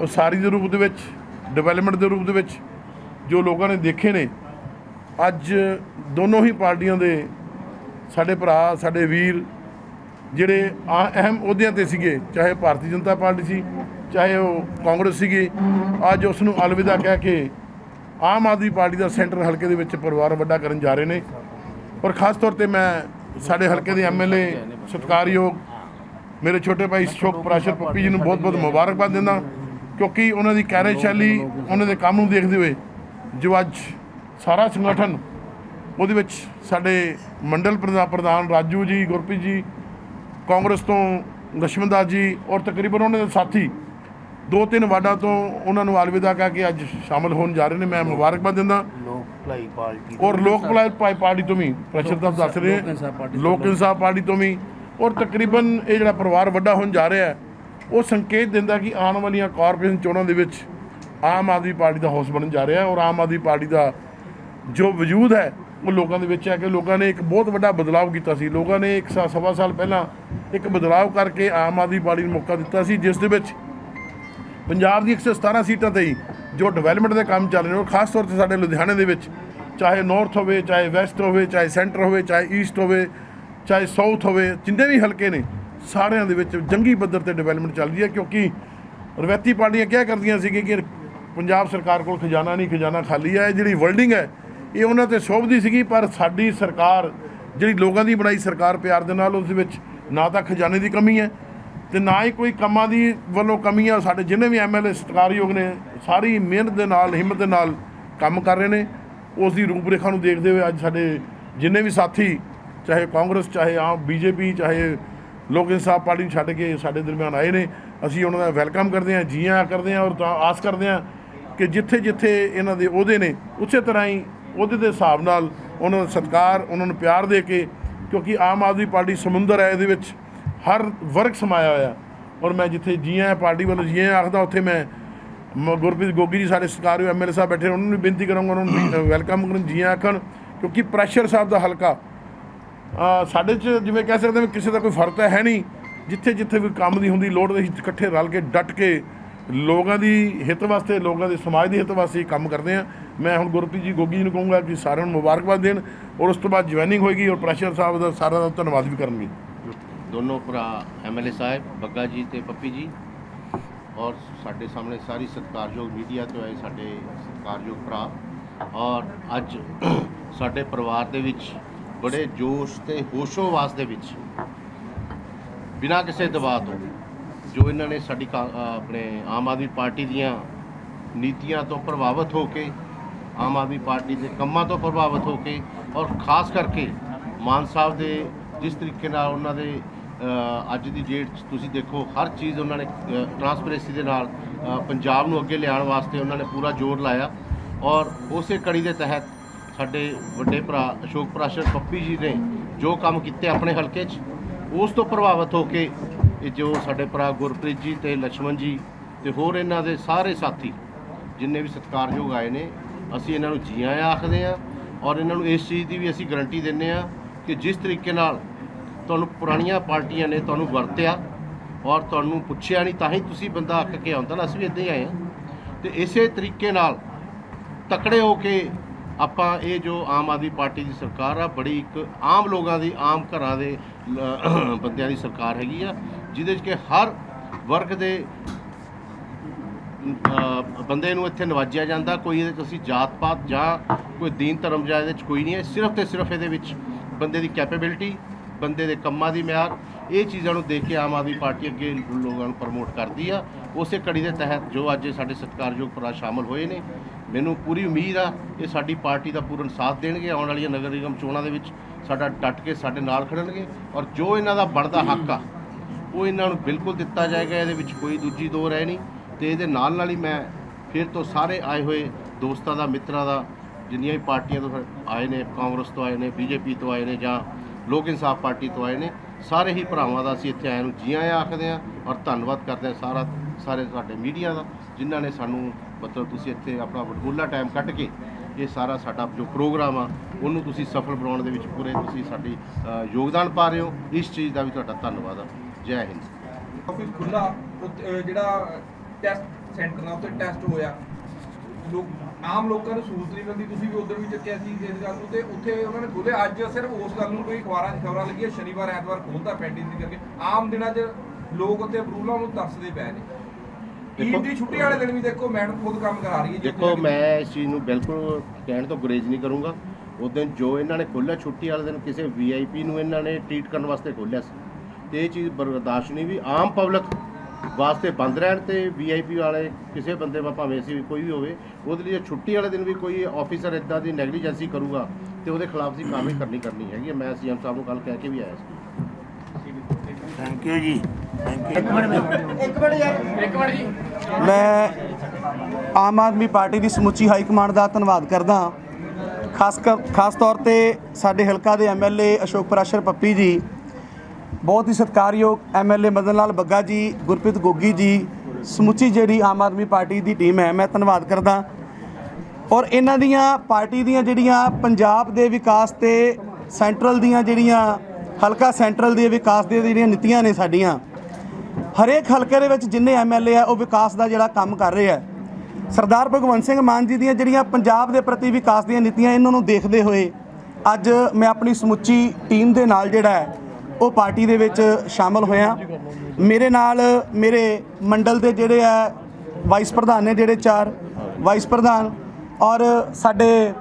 B: ਉਸਾਰੀ ਦੇ ਰੂਪ ਦੇ ਵਿੱਚ ਡਿਵੈਲਪਮੈਂਟ ਦੇ ਰੂਪ ਦੇ ਵਿੱਚ ਜੋ ਲੋਕਾਂ ਨੇ ਦੇਖੇ ਨੇ, ਅੱਜ ਦੋਨੋਂ ਹੀ ਪਾਰਟੀਆਂ ਦੇ ਸਾਡੇ ਭਰਾ, ਸਾਡੇ ਵੀਰ ਜਿਹੜੇ ਆ- ਅਹਿਮ ਅਹੁਦਿਆਂ ਤੇ ਸੀਗੇ, ਚਾਹੇ ਭਾਰਤੀ ਜਨਤਾ ਪਾਰਟੀ ਸੀ, ਚਾਹੇ ਉਹ ਕਾਂਗਰਸ ਸੀਗੀ, ਅੱਜ ਉਸ ਨੂੰ ਅਲਵਿਦਾ ਕਹਿ ਕੇ ਆਮ ਆਦਮੀ ਪਾਰਟੀ ਦਾ ਸੈਂਟਰ ਹਲਕੇ ਦੇ ਵਿੱਚ ਪਰਿਵਾਰ ਵੱਡਾ ਕਰਨ ਜਾ ਰਹੇ ਨੇ। ਔਰ ਖਾਸ ਤੌਰ ਤੇ ਮੈਂ ਸਾਡੇ ਹਲਕੇ ਦੇ ਐਮਐਲਏ ਸਤਿਕਾਰਯੋਗ ਮੇਰੇ ਛੋਟੇ ਭਾਈ ਸ਼ੋਕ ਪ੍ਰਾਸ਼ਰ ਪੱਪੀ ਜੀ ਨੂੰ ਬਹੁਤ ਬਹੁਤ ਮੁਬਾਰਕਬਾਦ ਦਿੰਦਾ। ਕਿਉਂਕਿ ਉਹਨਾਂ ਦੀ ਕਾਰਜਸ਼ੈਲੀ ਉਹਨਾਂ ਦੇ ਕੰਮ ਨੂੰ ਦੇਖਦੇ ਹੋਏ ਜੋ ਅੱਜ ਸਾਰਾ ਸੰਗਠਨ ਉਹਦੇ ਵਿੱਚ ਸਾਡੇ ਮੰਡਲ ਪ੍ਰਧਾ- ਪ੍ਰਧਾਨ ਰਾਜੂ ਜੀ ਗੁਰਪ੍ਰੀਤ ਜੀ ਕਾਂਗਰਸ ਤੋਂ ਲਛਮਣਦਾਸ ਜੀ ਔਰ ਤਕਰੀਬਨ ਉਹਨਾਂ ਦੇ ਸਾਥੀ ਦੋ ਤਿੰਨ ਵਾਰਡਾਂ ਤੋਂ ਉਹਨਾਂ ਨੂੰ ਅਲਵਿਦਾ ਕਹਿ ਕੇ ਅੱਜ ਸ਼ਾਮਲ ਹੋਣ ਜਾ ਰਹੇ ਨੇ। ਮੈਂ ਮੁਬਾਰਕਬਾਦ ਦਿੰਦਾ।
E: ਲੋਕ ਭਲਾਈ ਪਾਰਟੀ
B: ਔਰ ਲੋਕ ਭਲਾਈ ਪਾਰਟੀ ਤੋਂ ਵੀ ਪ੍ਰੈਸ਼ਰ ਦਾ ਦੱਸ ਰਹੇ ਲੋਕ ਇਨਸਾਫ ਪਾਰਟੀ ਤੋਂ ਵੀ। ਔਰ ਤਕਰੀਬਨ ਇਹ ਜਿਹੜਾ ਪਰਿਵਾਰ ਵੱਡਾ ਹੋਣ ਜਾ ਰਿਹਾ ਹੈ ਉਹ ਸੰਕੇਤ ਦਿੰਦਾ ਕਿ ਆਉਣ ਵਾਲੀਆਂ ਕਾਰਪੋਰੇਸ਼ਨ ਚੋਣਾਂ ਦੇ ਵਿੱਚ ਆਮ ਆਦਮੀ ਪਾਰਟੀ ਦਾ ਹੌਸ ਬਣਨ ਜਾ ਰਿਹਾ ਹੈ ਔਰ ਆਮ ਆਦਮੀ ਪਾਰਟੀ ਦਾ ਜੋ ਵਜੂਦ ਹੈ, ਉਹ ਲੋਕਾਂ ਦੇ ਵਿੱਚ ਹੈ ਕਿ ਲੋਕਾਂ ਨੇ ਇੱਕ ਬਹੁਤ ਵੱਡਾ ਬਦਲਾਅ ਕੀਤਾ ਸੀ। ਲੋਕਾਂ ਨੇ ਇੱਕ ਸਵਾ ਸਾਲ ਪਹਿਲਾਂ ਇੱਕ ਬਦਲਾਅ ਕਰਕੇ ਆਮ ਆਦਮੀ ਪਾਰਟੀ ਨੂੰ ਮੌਕਾ ਦਿੱਤਾ ਸੀ, ਜਿਸ ਦੇ ਵਿੱਚ ਪੰਜਾਬ ਦੀ 117 ਸੀਟਾਂ ਤੇ ਹੀ ਜੋ ਡਿਵੈਲਪਮੈਂਟ ਦੇ ਕੰਮ ਚੱਲ ਰਹੇ ਨੇ, ਉਹ ਖਾਸ ਤੌਰ ਤੇ ਸਾਡੇ ਲੁਧਿਆਣੇ ਦੇ ਵਿੱਚ ਚਾਹੇ ਨਾਰਥ ਹੋਵੇ, ਚਾਹੇ ਵੈਸਟ ਹੋਵੇ, ਚਾਹੇ ਸੈਂਟਰ ਹੋਵੇ, ਚਾਹੇ ਈਸਟ ਹੋਵੇ, ਚਾਹੇ ਸਾਊਥ ਹੋਵੇ, ਜਿੰਨੇ ਵੀ ਹਲਕੇ ਨੇ ਸਾਰਿਆਂ ਦੇ ਵਿੱਚ ਜੰਗੀ ਪੱਧਰ ਤੇ ਡਿਵੈਲਪਮੈਂਟ ਚੱਲ ਰਹੀ ਹੈ, ਕਿਉਂਕਿ ਰਵੈਤੀ ਪਾਰਟੀਆਂ ਕਿਹਾ ਕਰਦੀਆਂ ਸੀ ਕਿ ਪੰਜਾਬ ਸਰਕਾਰ ਕੋਲ ਖਜ਼ਾਨਾ ਨਹੀਂ, ਖਜ਼ਾਨਾ ਖਾਲੀ ਹੈ, ਇਹ ਜਿਹੜੀ ਵਰਲਡਿੰਗ ਹੈ, ਇਹ ਉਹਨਾਂ ਤੇ ਸ਼ੋਭਦੀ ਸੀਗੀ, ਪਰ ਸਾਡੀ ਸਰਕਾਰ, ਜਿਹੜੀ ਲੋਕਾਂ ਦੀ ਬਣਾਈ ਸਰਕਾਰ ਪਿਆਰ ਦੇ ਨਾਲ, ਉਸ ਵਿੱਚ ਨਾ ਤਾਂ ਖਜ਼ਾਨੇ ਦੀ ਕਮੀ ਹੈ ਤੇ ਨਾ ਹੀ ਕੋਈ ਕੰਮਾਂ ਦੀ ਵੱਲੋਂ ਕਮੀ ਆ ਸਾਡੇ ਜਿੰਨੇ ਵੀ ਐਮਐਲਏ ਸਤਿਕਾਰਯੋਗ ਨੇ, ਸਾਰੀ ਮਿਹਨਤ ਦੇ ਨਾਲ, ਹਿੰਮਤ ਦੇ ਨਾਲ ਕੰਮ ਕਰ ਰਹੇ ਨੇ। ਉਸ ਦੀ ਰੂਪਰੇਖਾ ਨੂੰ ਦੇਖਦੇ ਹੋਏ ਅੱਜ ਸਾਡੇ ਜਿੰਨੇ ਵੀ ਸਾਥੀ, ਚਾਹੇ ਕਾਂਗਰਸ, ਚਾਹੇ ਆਮ ਬੀਜੇਪੀ, ਚਾਹੇ ਲੋਕ ਇਨਸਾਫ ਪਾਰਟੀ ਨੂੰ ਛੱਡ ਕੇ ਸਾਡੇ ਦਰਮਿਆਨ ਆਏ ਨੇ। ਅਸੀਂ ਉਹਨਾਂ ਦਾ ਵੈਲਕਮ ਕਰਦੇ ਹਾਂ, ਜੀ ਆਇਆਂ ਕਰਦੇ ਹਾਂ ਔਰ ਤਾਂ ਆਸ ਕਰਦੇ ਹਾਂ ਕਿ ਜਿੱਥੇ ਜਿੱਥੇ ਇਹਨਾਂ ਦੇ ਅਹੁਦੇ ਨੇ, ਉਸੇ ਤਰ੍ਹਾਂ ਹੀ ਉਹਦੇ ਦੇ ਹਿਸਾਬ ਨਾਲ ਉਹਨਾਂ ਦਾ ਸਤਿਕਾਰ, ਉਹਨਾਂ ਨੂੰ ਪਿਆਰ ਦੇ ਕੇ ਕਿਉਂਕਿ ਆਮ ਆਦਮੀ ਪਾਰਟੀ ਸਮੁੰਦਰ ਹੈ, ਇਹਦੇ ਵਿੱਚ ਹਰ ਵਰਗ ਸਮਾਇਆ ਹੋਇਆ। ਔਰ ਮੈਂ ਜਿੱਥੇ ਜੀ ਆਇਆਂ ਪਾਰਟੀ ਵੱਲੋਂ ਜੀ ਆਇਆਂ ਆਖਦਾ, ਉੱਥੇ ਮੈਂ ਗੁਰਪ੍ਰੀਤ ਗੋਗੀ ਜੀ ਸਾਡੇ ਸਤਿਕਾਰਯੋਗ ਐਮਐਲਏ ਸਾਹਿਬ ਬੈਠੇ ਉਹਨਾਂ ਨੂੰ ਵੀ ਬੇਨਤੀ ਕਰਾਂਗਾ, ਉਹਨਾਂ ਨੂੰ ਵੈਲਕਮ ਕਰਨ, ਜੀ ਆਖਣ। ਕਿਉਂਕਿ ਪ੍ਰੈਸ਼ਰ ਸਾਹਿਬ ਦਾ ਹਲਕਾ ਸਾਡੇ 'ਚ ਜਿਵੇਂ ਕਹਿ ਸਕਦੇ ਹਾਂ ਵੀ ਕਿਸੇ ਦਾ ਕੋਈ ਫ਼ਰਕ ਤਾਂ ਹੈ ਨਹੀਂ। ਜਿੱਥੇ ਜਿੱਥੇ ਕੋਈ ਕੰਮ ਦੀ ਹੁੰਦੀ, ਲੋੜ ਅਸੀਂ ਇਕੱਠੇ ਰਲ ਕੇ ਡਟ ਕੇ ਲੋਕਾਂ ਦੀ ਹਿੱਤ ਵਾਸਤੇ, ਲੋਕਾਂ ਦੇ ਸਮਾਜ ਦੇ ਹਿੱਤ ਵਾਸਤੇ ਕੰਮ ਕਰਦੇ ਹਾਂ। ਮੈਂ ਹੁਣ ਗੁਰਪ੍ਰੀਤ ਜੀ ਗੋਗੀ ਜੀ ਨੂੰ ਕਹੂੰਗਾ ਕਿ ਸਾਰਿਆਂ ਨੂੰ ਮੁਬਾਰਕਬਾਦ ਦੇਣ ਔਰ ਉਸ ਤੋਂ ਬਾਅਦ ਜੁਆਇਨਿੰਗ ਹੋਏਗੀ ਔਰ ਪ੍ਰੈਸ਼ਰ ਸਾਹਿਬ ਦਾ ਸਾਰਿਆਂ ਦਾ ਧੰਨਵਾਦ ਵੀ ਕਰਨਗੇ।
H: ਦੋਨੋਂ ਭਰਾ ਐਮਐਲਏ ਸਾਹਿਬ, ਬੱਗਾ ਜੀ ਤੇ ਪੱਪੀ ਜੀ ਔਰ ਸਾਡੇ ਸਾਹਮਣੇ ਸਾਰੀ ਸਤਿਕਾਰਯੋਗ ਮੀਡੀਆ ਤੋਂ ਆਏ ਸਾਡੇ ਸਤਿਕਾਰਯੋਗ ਭਰਾ ਔਰ ਅੱਜ ਸਾਡੇ ਪਰਿਵਾਰ ਦੇ ਵਿੱਚ ਬੜੇ ਜੋਸ਼ ਤੇ ਹੋਸ਼ੋ ਵਾਸ ਦੇ ਵਿੱਚ ਬਿਨਾਂ ਕਿਸੇ ਦਬਾਅ ਤੋਂ ਜੋ ਇਹਨਾਂ ਨੇ ਸਾਡੀ ਕਾ- ਆਪਣੇ ਆਮ ਆਦਮੀ ਪਾਰਟੀ ਦੀਆਂ ਨੀਤੀਆਂ ਤੋਂ ਪ੍ਰਭਾਵਿਤ ਹੋ ਕੇ, ਆਮ ਆਦਮੀ ਪਾਰਟੀ ਦੇ ਕੰਮਾਂ ਤੋਂ ਪ੍ਰਭਾਵਿਤ ਹੋ ਕੇ ਔਰ ਖਾਸ ਕਰਕੇ ਮਾਨ ਸਾਹਿਬ ਦੇ ਜਿਸ ਤਰੀਕੇ ਨਾਲ ਉਹਨਾਂ ਦੇ ਅੱਜ ਦੀ ਡੇਟ 'ਚ ਤੁਸੀਂ ਦੇਖੋ ਹਰ ਚੀਜ਼ ਉਹਨਾਂ ਨੇ ਟਰਾਂਸਪੇਰੈਂਸੀ ਦੇ ਨਾਲ ਪੰਜਾਬ ਨੂੰ ਅੱਗੇ ਲਿਆਉਣ ਵਾਸਤੇ ਉਹਨਾਂ ਨੇ ਪੂਰਾ ਜ਼ੋਰ ਲਾਇਆ ਔਰ ਉਸੇ ਕੜੀ ਦੇ ਤਹਿਤ ਸਾਡੇ ਵੱਡੇ ਭਰਾ ਅਸ਼ੋਕ ਪ੍ਰਾਸ਼ਰ ਪੱਪੀ ਜੀ ਨੇ ਜੋ ਕੰਮ ਕੀਤੇ ਆਪਣੇ ਹਲਕੇ 'ਚ, ਉਸ ਤੋਂ ਪ੍ਰਭਾਵਿਤ ਹੋ ਕੇ ਇਹ ਜੋ ਸਾਡੇ ਭਰਾ ਗੁਰਪ੍ਰੀਤ ਜੀ ਤੇ ਲక్ష్మణ ਜੀ ਤੇ ਹੋਰ ਇਹਨਾਂ ਦੇ ਸਾਰੇ ਸਾਥੀ ਜਿੰਨੇ ਵੀ ਸਤਿਕਾਰਯੋਗ ਆਏ ਨੇ, ਅਸੀਂ ਇਹਨਾਂ ਨੂੰ ਜੀਆਂ ਆਖਦੇ ਆ ਔਰ ਇਹਨਾਂ ਨੂੰ ਇਸ ਚੀਜ਼ ਦੀ ਵੀ ਅਸੀਂ ਗਾਰੰਟੀ ਦਿੰਨੇ ਆ ਕਿ ਜਿਸ ਤਰੀਕੇ ਨਾਲ ਤੁਹਾਨੂੰ ਪੁਰਾਣੀਆਂ ਪਾਰਟੀਆਂ ਨੇ ਤੁਹਾਨੂੰ ਵਰਤਿਆ ਔਰ ਤੁਹਾਨੂੰ ਪੁੱਛਿਆ ਨਹੀਂ ਤਾਂ ਹੀ ਤੁਸੀਂ ਬੰਦਾ ਅੱਕ ਕੇ ਆਉਂਦਾ ਨਾ, ਅਸੀਂ ਵੀ ਇਦਾਂ ਹੀ ਆਏ ਆ ਤੇ ਇਸੇ ਤਰੀਕੇ ਨਾਲ ਤਕੜੇ ਹੋ ਕੇ ਆਪਾਂ ਇਹ ਜੋ ਆਮ ਆਦਮੀ ਪਾਰਟੀ ਦੀ ਸਰਕਾਰ ਆ, ਬੜੀ ਇੱਕ ਆਮ ਲੋਕਾਂ ਦੀ, ਆਮ ਘਰਾਂ ਦੇ ਬੰਦਿਆਂ ਦੀ ਸਰਕਾਰ ਹੈਗੀ ਆ, ਜਿਹਦੇ 'ਚ ਕਿ ਹਰ ਵਰਗ ਦੇ ਬੰਦੇ ਨੂੰ ਇੱਥੇ ਨਵਾਜਿਆ ਜਾਂਦਾ, ਕੋਈ ਇਹਦੇ 'ਚ ਅਸੀਂ ਜਾਤ ਪਾਤ ਜਾਂ ਕੋਈ ਦੀਨ ਧਰਮ ਜਾਂ ਇਹਦੇ 'ਚ ਕੋਈ ਨਹੀਂ ਹੈ, ਸਿਰਫ ਤੇ ਸਿਰਫ ਇਹਦੇ ਵਿੱਚ ਬੰਦੇ ਦੀ ਕੈਪੇਬਿਲਿਟੀ ਬੰਦੇ ਦੇ ਕੰਮਾਂ ਦੀ ਮਿਆਰ, ਇਹ ਚੀਜ਼ਾਂ ਨੂੰ ਦੇਖ ਕੇ ਆਮ ਆਦਮੀ ਪਾਰਟੀ ਅੱਗੇ ਲੋਕਾਂ ਨੂੰ ਪ੍ਰਮੋਟ ਕਰਦੀ ਆ। ਉਸੇ ਕੜੀ ਦੇ ਤਹਿਤ ਜੋ ਅੱਜ ਸਾਡੇ ਸਤਿਕਾਰਯੋਗ ਭਰਾ ਸ਼ਾਮਲ ਹੋਏ ਨੇ ਮੈਨੂੰ ਪੂਰੀ ਉਮੀਦ ਆ ਇਹ ਸਾਡੀ ਪਾਰਟੀ ਦਾ ਪੂਰਨ ਸਾਥ ਦੇਣਗੇ, ਆਉਣ ਵਾਲੀਆਂ ਨਗਰ ਨਿਗਮ ਚੋਣਾਂ ਦੇ ਵਿੱਚ ਸਾਡਾ ਡਟ ਕੇ ਸਾਡੇ ਨਾਲ ਖੜਨਗੇ ਔਰ ਜੋ ਇਹਨਾਂ ਦਾ ਬਣਦਾ ਹੱਕ ਆ, ਉਹ ਇਹਨਾਂ ਨੂੰ ਬਿਲਕੁਲ ਦਿੱਤਾ ਜਾਏਗਾ, ਇਹਦੇ ਵਿੱਚ ਕੋਈ ਦੂਜੀ ਦੋ ਰਹਿ ਨਹੀਂ ਤੇ ਇਹਦੇ ਨਾਲ ਨਾਲ ਹੀ ਮੈਂ ਫਿਰ ਤੋਂ ਸਾਰੇ ਆਏ ਹੋਏ ਦੋਸਤਾਂ ਦਾ, ਮਿੱਤਰਾਂ ਦਾ, ਜਿੰਨੀਆਂ ਵੀ ਪਾਰਟੀਆਂ ਤੋਂ ਆਏ ਨੇ, ਕਾਂਗਰਸ ਤੋਂ ਆਏ ਨੇ, ਬੀਜੇਪੀ ਤੋਂ ਆਏ ਨੇ ਜਾਂ ਲੋਕ ਇਨਸਾਫ ਪਾਰਟੀ ਤੋਂ ਆਏ ਨੇ, ਸਾਰੇ ਹੀ ਭਰਾਵਾਂ ਦਾ ਅਸੀਂ ਇੱਥੇ ਆਏ ਨੂੰ ਜੀਆਂ ਆਖਦੇ ਹਾਂ ਔਰ ਧੰਨਵਾਦ ਕਰਦੇ ਹਾਂ ਸਾਰਾ, ਸਾਰੇ ਸਾਡੇ ਮੀਡੀਆ ਦਾ, ਜਿਨ੍ਹਾਂ ਨੇ ਸਾਨੂੰ ਮਤਲਬ ਤੁਸੀਂ ਇੱਥੇ ਆਪਣਾ ਵਡਮੁੱਲਾ ਟਾਈਮ ਕੱਢ ਕੇ ਇਹ ਸਾਰਾ ਸਾਡਾ ਜੋ ਪ੍ਰੋਗਰਾਮ ਆ, ਉਹਨੂੰ ਤੁਸੀਂ ਸਫਲ ਬਣਾਉਣ ਦੇ ਵਿੱਚ ਪੂਰੇ ਤੁਸੀਂ ਸਾਡੀ ਯੋਗਦਾਨ ਪਾ ਰਹੇ ਹੋ। ਇਸ ਚੀਜ਼ ਦਾ ਵੀ ਤੁਹਾਡਾ ਧੰਨਵਾਦ ਆ। ਜੈ ਹਿੰਦ।
G: ਆਫਿਸ ਖੁੱਲਾ ਜਿਹੜਾ ਟੈਸਟ ਸੈਂਟਰ ਆ ਉੱਥੇ ਟੈਸਟ ਹੋਇਆ। ਲੋਕ, ਆਮ ਲੋਕਾਂ ਨੂੰ ਸਹੂਲਤ ਨਹੀਂ ਮਿਲਦੀ। ਤੁਸੀਂ ਵੀ ਉਧਰ ਵੀ ਚੱਕਿਆ ਸੀ ਇਸ ਗੱਲ ਨੂੰ ਤੇ ਉੱਥੇ ਉਹਨਾਂ ਨੇ ਖੋਲੇ ਅੱਜ ਸਿਰਫ ਉਸ ਗੱਲ ਨੂੰ ਕੋਈ ਅਖਬਾਰਾਂ 'ਚ ਖਬਰਾਂ ਲੱਗੀਆਂ। ਸ਼ਨੀਵਾਰ, ਐਤਵਾਰ ਖੋਲਦਾ ਪੈਂਡਿੰਗ ਦੀ ਕਰਕੇ। ਆਮ ਦਿਨਾਂ 'ਚ ਲੋਕ ਉੱਥੇ ਅਪਰੂਵਲਾਂ ਨੂੰ ਤਰਸਦੇ ਪਏ ਨੇ। ਈਦ ਦੀ ਛੁੱਟੀ ਵਾਲੇ ਦਿਨ ਵੀ ਦੇਖੋ ਮੈਡਮ ਖੁਦ ਕੰਮ ਕਰਾ ਰਹੀ ਹੈ ਜੀ
H: ਦੇਖੋ ਮੈਂ ਇਸ ਚੀਜ਼ ਨੂੰ ਬਿਲਕੁਲ ਕਹਿਣ ਤੋਂ ਗੁਰੇਜ਼ ਨਹੀਂ ਕਰੂੰਗਾ। ਉਸ ਦਿਨ ਜੋ ਇਹਨਾਂ ਨੇ ਖੋਲ੍ਹਿਆ ਛੁੱਟੀ ਵਾਲੇ ਦਿਨ ਕਿਸੇ ਵੀਆਈਪੀ ਨੂੰ ਇਹਨਾਂ ਨੇ ਟ੍ਰੀਟ ਕਰਨ ਵਾਸਤੇ ਖੋਲ੍ਹਿਆ ਸੀ। ਤੇ ਇਹ ਚੀਜ਼ ਬਰਦਾਸ਼ਤ ਨਹੀਂ ਵੀ ਆਮ ਪਬਲਿਕ ਵਾਸਤੇ ਬੰਦ ਰਹਿਣ ਤੇ ਵੀਆਈਪੀ ਵਾਲੇ ਕਿਸੇ ਬੰਦੇ ਵਾ ਭਾਵੇਂ ਅਸੀਂ ਵੀ ਕੋਈ ਵੀ ਹੋਵੇ ਉਹਦੇ ਲਈ ਛੁੱਟੀ ਵਾਲੇ ਦਿਨ ਵੀ ਕੋਈ ਆਫੀਸਰ ਇਦਾਂ ਦੀ ਨੈਗਲੀਜੈਂਸੀ ਕਰੂਗਾ ਤੇ ਉਹਦੇ ਖਿਲਾਫ ਅਸੀਂ ਕਾਰਵਾਈ ਕਰਨੀ ਕਰਨੀ ਹੈਗੀ ਹੈ। ਮੈਂ ਸੀਐਮ ਸਾਹਿਬ ਨੂੰ ਕੱਲ ਕਹਿ ਕੇ ਵੀ ਆਇਆ ਸੀ।
E: Thank you ji. Thank you
F: ਮੈਂ ਆਮ ਆਦਮੀ ਪਾਰਟੀ ਦੀ ਸਮੁੱਚੀ ਹਾਈ ਕਮਾਂਡ ਦਾ ਧੰਨਵਾਦ ਕਰਦਾ ਹਾਂ। ਖਾਸ ਕਰ ਖਾਸ ਤੌਰ ਤੇ ਸਾਡੇ ਹਲਕਾ ਦੇ ਐਮਐਲਏ ਅਸ਼ੋਕ ਪ੍ਰਾਸ਼ਰ ਪੱਪੀ ਜੀ, ਬਹੁਤ ਹੀ ਸਤਿਕਾਰਯੋਗ ਐਮਐਲਏ ਮਦਨ ਲਾਲ ਬੱਗਾ ਜੀ, ਗੁਰਪ੍ਰੀਤ ਗੋਗੀ ਜੀ, ਸਮੁੱਚੀ ਜਿਹੜੀ ਆਮ ਆਦਮੀ ਪਾਰਟੀ ਦੀ ਟੀਮ ਹੈ, ਮੈਂ ਧੰਨਵਾਦ ਕਰਦਾ ਔਰ ਇਹਨਾਂ ਦੀਆਂ ਪਾਰਟੀ ਦੀਆਂ ਜਿਹੜੀਆਂ ਪੰਜਾਬ ਦੇ ਵਿਕਾਸ ਤੇ ਸੈਂਟਰਲ ਦੀਆਂ ਜਿਹੜੀਆਂ, ਹਲਕਾ ਸੈਂਟਰਲ ਦੇ ਵਿਕਾਸ ਦੀਆਂ ਜਿਹੜੀਆਂ ਨੀਤੀਆਂ ਨੇ ਸਾਡੀਆਂ ਹਰੇਕ ਹਲਕੇ ਦੇ ਵਿੱਚ ਜਿੰਨੇ ਐਮਐਲਏ ਆ, ਉਹ ਵਿਕਾਸ ਦਾ ਜਿਹੜਾ ਕੰਮ ਕਰ ਰਹੇ ਆ। ਸਰਦਾਰ ਭਗਵੰਤ ਸਿੰਘ ਮਾਨ ਜੀ ਦੀਆਂ ਜਿਹੜੀਆਂ ਪੰਜਾਬ ਦੇ ਪ੍ਰਤੀ ਵਿਕਾਸ ਦੀਆਂ ਨੀਤੀਆਂ ਇਹਨਾਂ ਨੂੰ ਦੇਖਦੇ ਹੋਏ ਅੱਜ ਮੈਂ ਆਪਣੀ ਸਮੁੱਚੀ ਟੀਮ ਦੇ ਨਾਲ ਜਿਹੜਾ ਹੈ, ਉਹ ਪਾਰਟੀ ਦੇ ਵਿੱਚ ਸ਼ਾਮਲ ਹੋਇਆ। ਮੇਰੇ ਨਾਲ ਮੇਰੇ ਮੰਡਲ ਦੇ ਜਿਹੜੇ ਆ ਵਾਈਸ ਪ੍ਰਧਾਨ ਨੇ ਜਿਹੜੇ ਚਾਰ ਵਾਈਸ ਪ੍ਰਧਾਨ ਔਰ ਸਾਡੇ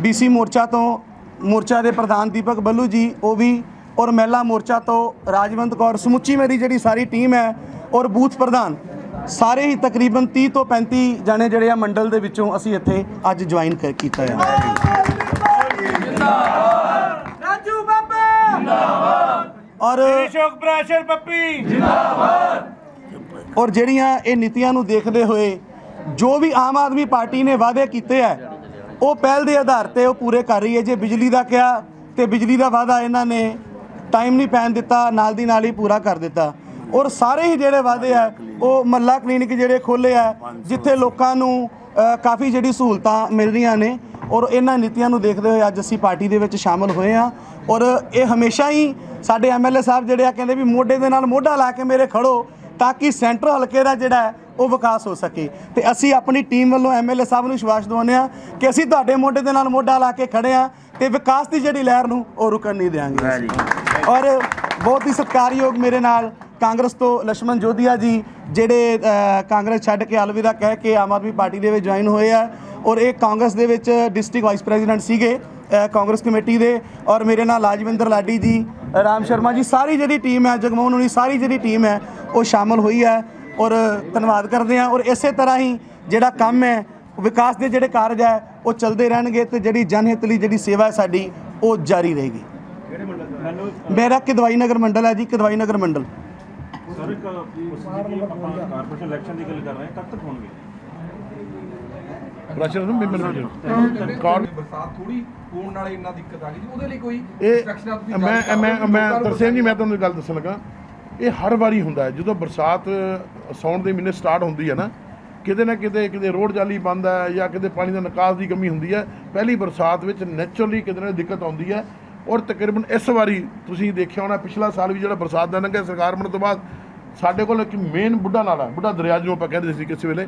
F: ਬੀਸੀ ਮੋਰਚਾ ਤੋਂ ਮੋਰਚਾ ਦੇ ਪ੍ਰਧਾਨ ਦੀਪਕ ਬੱਲੂ ਜੀ, ਉਹ ਵੀ ਔਰ ਮਹਿਲਾ ਮੋਰਚਾ ਤੋਂ ਰਾਜਵੰਤ ਕੌਰ ਸਮੁੱਚੀ ਮੇਰੀ ਜਿਹੜੀ ਸਾਰੀ ਟੀਮ ਹੈ ਔਰ ਬੂਥ ਪ੍ਰਧਾਨ ਸਾਰੇ ਹੀ ਤਕਰੀਬਨ 30 ਤੋਂ 35 ਜਾਣੇ ਜਿਹੜੇ ਆ ਮੰਡਲ ਦੇ ਵਿੱਚੋਂ ਅਸੀਂ ਇੱਥੇ ਅੱਜ ਜੁਆਇਨ ਕੀਤਾ ਹੈ।
D: ਰਾਜੂ ਬਾਬਾ!
F: ਔਰ
C: ਅਸ਼ੋਕ ਪ੍ਰਾਸ਼ਰ ਪੱਪੀ!
F: ਔਰ ਜਿਹੜੀਆਂ ਇਹ ਨੀਤੀਆਂ ਨੂੰ ਦੇਖਦੇ ਹੋਏ ਜੋ ਵੀ ਆਮ ਆਦਮੀ ਪਾਰਟੀ ਨੇ ਵਾਅਦੇ ਕੀਤੇ ਆ ਉਹ ਪਹਿਲ ਦੇ ਆਧਾਰ ਤੇ ਉਹ ਪੂਰੇ ਕਰ ਰਹੀ ਹੈ। ਜੇ ਬਿਜਲੀ ਦਾ ਕਿਹਾ ਤੇ ਬਿਜਲੀ ਦਾ ਵਾਅਦਾ ਇਹਨਾਂ ਨੇ ਟਾਈਮ ਨਹੀਂ ਪੈਣ ਦਿੱਤਾ, ਨਾਲ ਦੀ ਨਾਲ ਹੀ ਪੂਰਾ ਕਰ ਦਿੱਤਾ। ਔਰ ਸਾਰੇ ਹੀ ਜਿਹੜੇ ਵਾਅਦੇ ਆ, ਉਹ ਮੱਲਾ ਕਲੀਨਿਕ ਜਿਹੜੇ ਖੋਲੇ ਆ, ਜਿੱਥੇ ਲੋਕਾਂ ਨੂੰ ਕਾਫੀ ਜਿਹੜੀ ਸਹੂਲਤਾਂ ਮਿਲ ਰਹੀਆਂ ਨੇ, ਔਰ ਇਹਨਾਂ ਨੀਤੀਆਂ ਨੂੰ ਦੇਖਦੇ ਹੋਏ ਅੱਜ ਅਸੀਂ ਪਾਰਟੀ ਦੇ ਵਿੱਚ ਸ਼ਾਮਲ ਹੋਏ ਆ ਔਰ ਇਹ ਹਮੇਸ਼ਾ ਹੀ ਸਾਡੇ ਐਮਐਲਏ ਸਾਹਿਬ ਜਿਹੜੇ ਆ, ਕਹਿੰਦੇ ਵੀ ਮੋਢੇ ਦੇ ਨਾਲ ਮੋਢਾ ਲਾ ਕੇ ਮੇਰੇ ਖੜੋ, ਤਾਂ ਕਿ ਸੈਂਟਰ ਹਲਕੇ ਦਾ ਜਿਹੜਾ ਉਹ ਵਿਕਾਸ ਹੋ ਸਕੇ। ਤੇ ਅਸੀਂ ਆਪਣੀ ਟੀਮ ਵੱਲੋਂ ਐਮਐਲਏ ਸਾਹਿਬ ਨੂੰ ਵਿਸ਼ਵਾਸ ਦਿਵਾਉਂਦੇ ਆ ਕਿ ਅਸੀਂ ਤੁਹਾਡੇ ਮੋਢੇ ਦੇ ਨਾਲ ਮੋਢਾ ਲਾ ਕੇ ਖੜੇ ਆ ਤੇ ਵਿਕਾਸ ਦੀ ਜਿਹੜੀ ਲਹਿਰ ਨੂੰ ਉਹ ਰੁਕਣ ਨਹੀਂ ਦੇਵਾਂਗੇ ਔਰ ਬਹੁਤ ਹੀ ਸਤਿਕਾਰਯੋਗ ਮੇਰੇ ਨਾਲ ਕਾਂਗਰਸ ਤੋਂ ਲక్ష్మణ ਜੋਧੀਆ ਜੀ, ਜਿਹੜੇ ਕਾਂਗਰਸ ਛੱਡ ਕੇ ਅਲਵਿਦਾ ਕਹਿ ਕੇ ਆਮ ਆਦਮੀ ਪਾਰਟੀ ਦੇ ਵਿੱਚ ਜੁਆਇਨ ਹੋਏ ਆ ਔਰ ਇਹ ਕਾਂਗਰਸ ਦੇ ਵਿੱਚ ਡਿਸਟ੍ਰਿਕਟ ਵਾਈਸ ਪ੍ਰੈਜ਼ੀਡੈਂਟ ਸੀਗੇ ਕਾਂਗਰਸ ਕਮੇਟੀ ਦੇ ਔਰ ਮੇਰੇ ਨਾਲ ਲਾਜਵਿੰਦਰ ਲਾਡੀ ਜੀ, ਰਾਮ ਸ਼ਰਮਾ ਜੀ, ਸਾਰੀ ਜਿਹੜੀ ਟੀਮ ਹੈ, ਜਗਮੋਹਨ ਹੁਣੀ, ਸਾਰੀ ਜਿਹੜੀ ਟੀਮ ਹੈ, ਉਹ ਸ਼ਾਮਲ ਹੋਈ ਹੈ ਔਰ ਧੰਨਵਾਦ ਕਰਦੇ ਆ ਔਰ ਇਸੇ ਤਰ੍ਹਾਂ ਹੀ ਜਿਹੜਾ ਕੰਮ ਹੈ, ਵਿਕਾਸ ਦੇ ਜਿਹੜੇ ਕਾਰਜ ਹੈ, ਉਹ ਚੱਲਦੇ ਰਹਿਣਗੇ ਤੇ ਜਿਹੜੀ ਜਨਹਿਤ ਲਈ ਜਿਹੜੀ ਸੇਵਾ ਹੈ ਸਾਡੀ, ਉਹ ਜਾਰੀ ਰਹੇਗੀ। ਮੇਰਾ ਕਿਦਵਾਈ ਨਗਰ ਮੰਡਲ ਹੈ ਜੀ ਕਿਦਵਾਈ ਨਗਰ ਮੰਡਲ।
C: ਸਰ ਇੱਕ ਆਪਾਂ ਕਾਰਪੋਰੇਸ਼ਨ ਇਲੈਕਸ਼ਨ ਦੀ ਗੱਲ ਕਰ ਰਹੇ ਹਾਂ ਕਦ ਤੱਕ ਹੋਣਗੇ?
B: ਪ੍ਰੈਸ਼ਰ ਨੂੰ ਮਿੰਟ
G: ਕੌਣ ਬਰਸਾਤ ਥੋੜੀ ਹੋਣ ਨਾਲ ਇੰਨਾ ਦਿੱਕਤ ਆ ਗਈ ਜੀ ਉਹਦੇ ਲਈ ਕੋਈ
B: ਇਹ
G: instructions ਤੁਸੀਂ
B: ਮੈਂ ਮੈਂ ਮੈਂ ਤਰਸੇਮ ਜੀ ਮੈਂ ਤੁਹਾਨੂੰ ਗੱਲ ਦੱਸਣ ਲੱਗਾ। ਇਹ ਹਰ ਵਾਰੀ ਹੁੰਦਾ ਹੈ ਜਦੋਂ ਬਰਸਾਤ ਸੌਣ ਦੇ ਮਹੀਨੇ ਸਟਾਰਟ ਹੁੰਦੀ ਹੈ ਨਾ ਕਿਤੇ ਨਾ ਕਿਤੇ ਕਿਤੇ ਰੋਡ ਜਾਲੀ ਬੰਦ ਹੈ ਜਾਂ ਕਿਤੇ ਪਾਣੀ ਦਾ ਨਿਕਾਸ ਦੀ ਕਮੀ ਹੁੰਦੀ ਹੈ ਪਹਿਲੀ ਬਰਸਾਤ ਵਿੱਚ ਨੇਚਰਲੀ ਕਿਤੇ ਨਾ ਦਿੱਕਤ ਆਉਂਦੀ ਹੈ। ਔਰ ਤਕਰੀਬਨ ਇਸ ਵਾਰੀ ਤੁਸੀਂ ਦੇਖਿਆ ਹੋਣਾ, ਪਿਛਲਾ ਸਾਲ ਵੀ ਜਿਹੜਾ ਬਰਸਾਤ ਦਾ ਲੰਘਿਆ, ਸਰਕਾਰ ਬਣਨ ਤੋਂ ਬਾਅਦ ਸਾਡੇ ਕੋਲ ਇੱਕ ਮੇਨ ਬੁੱਢਾ ਨਾਲਾ ਬੁੱਢਾ ਦਰਿਆ ਜਿਹਨੂੰ ਆਪਾਂ ਕਹਿੰਦੇ ਸੀ ਕਿਸੇ ਵੇਲੇ।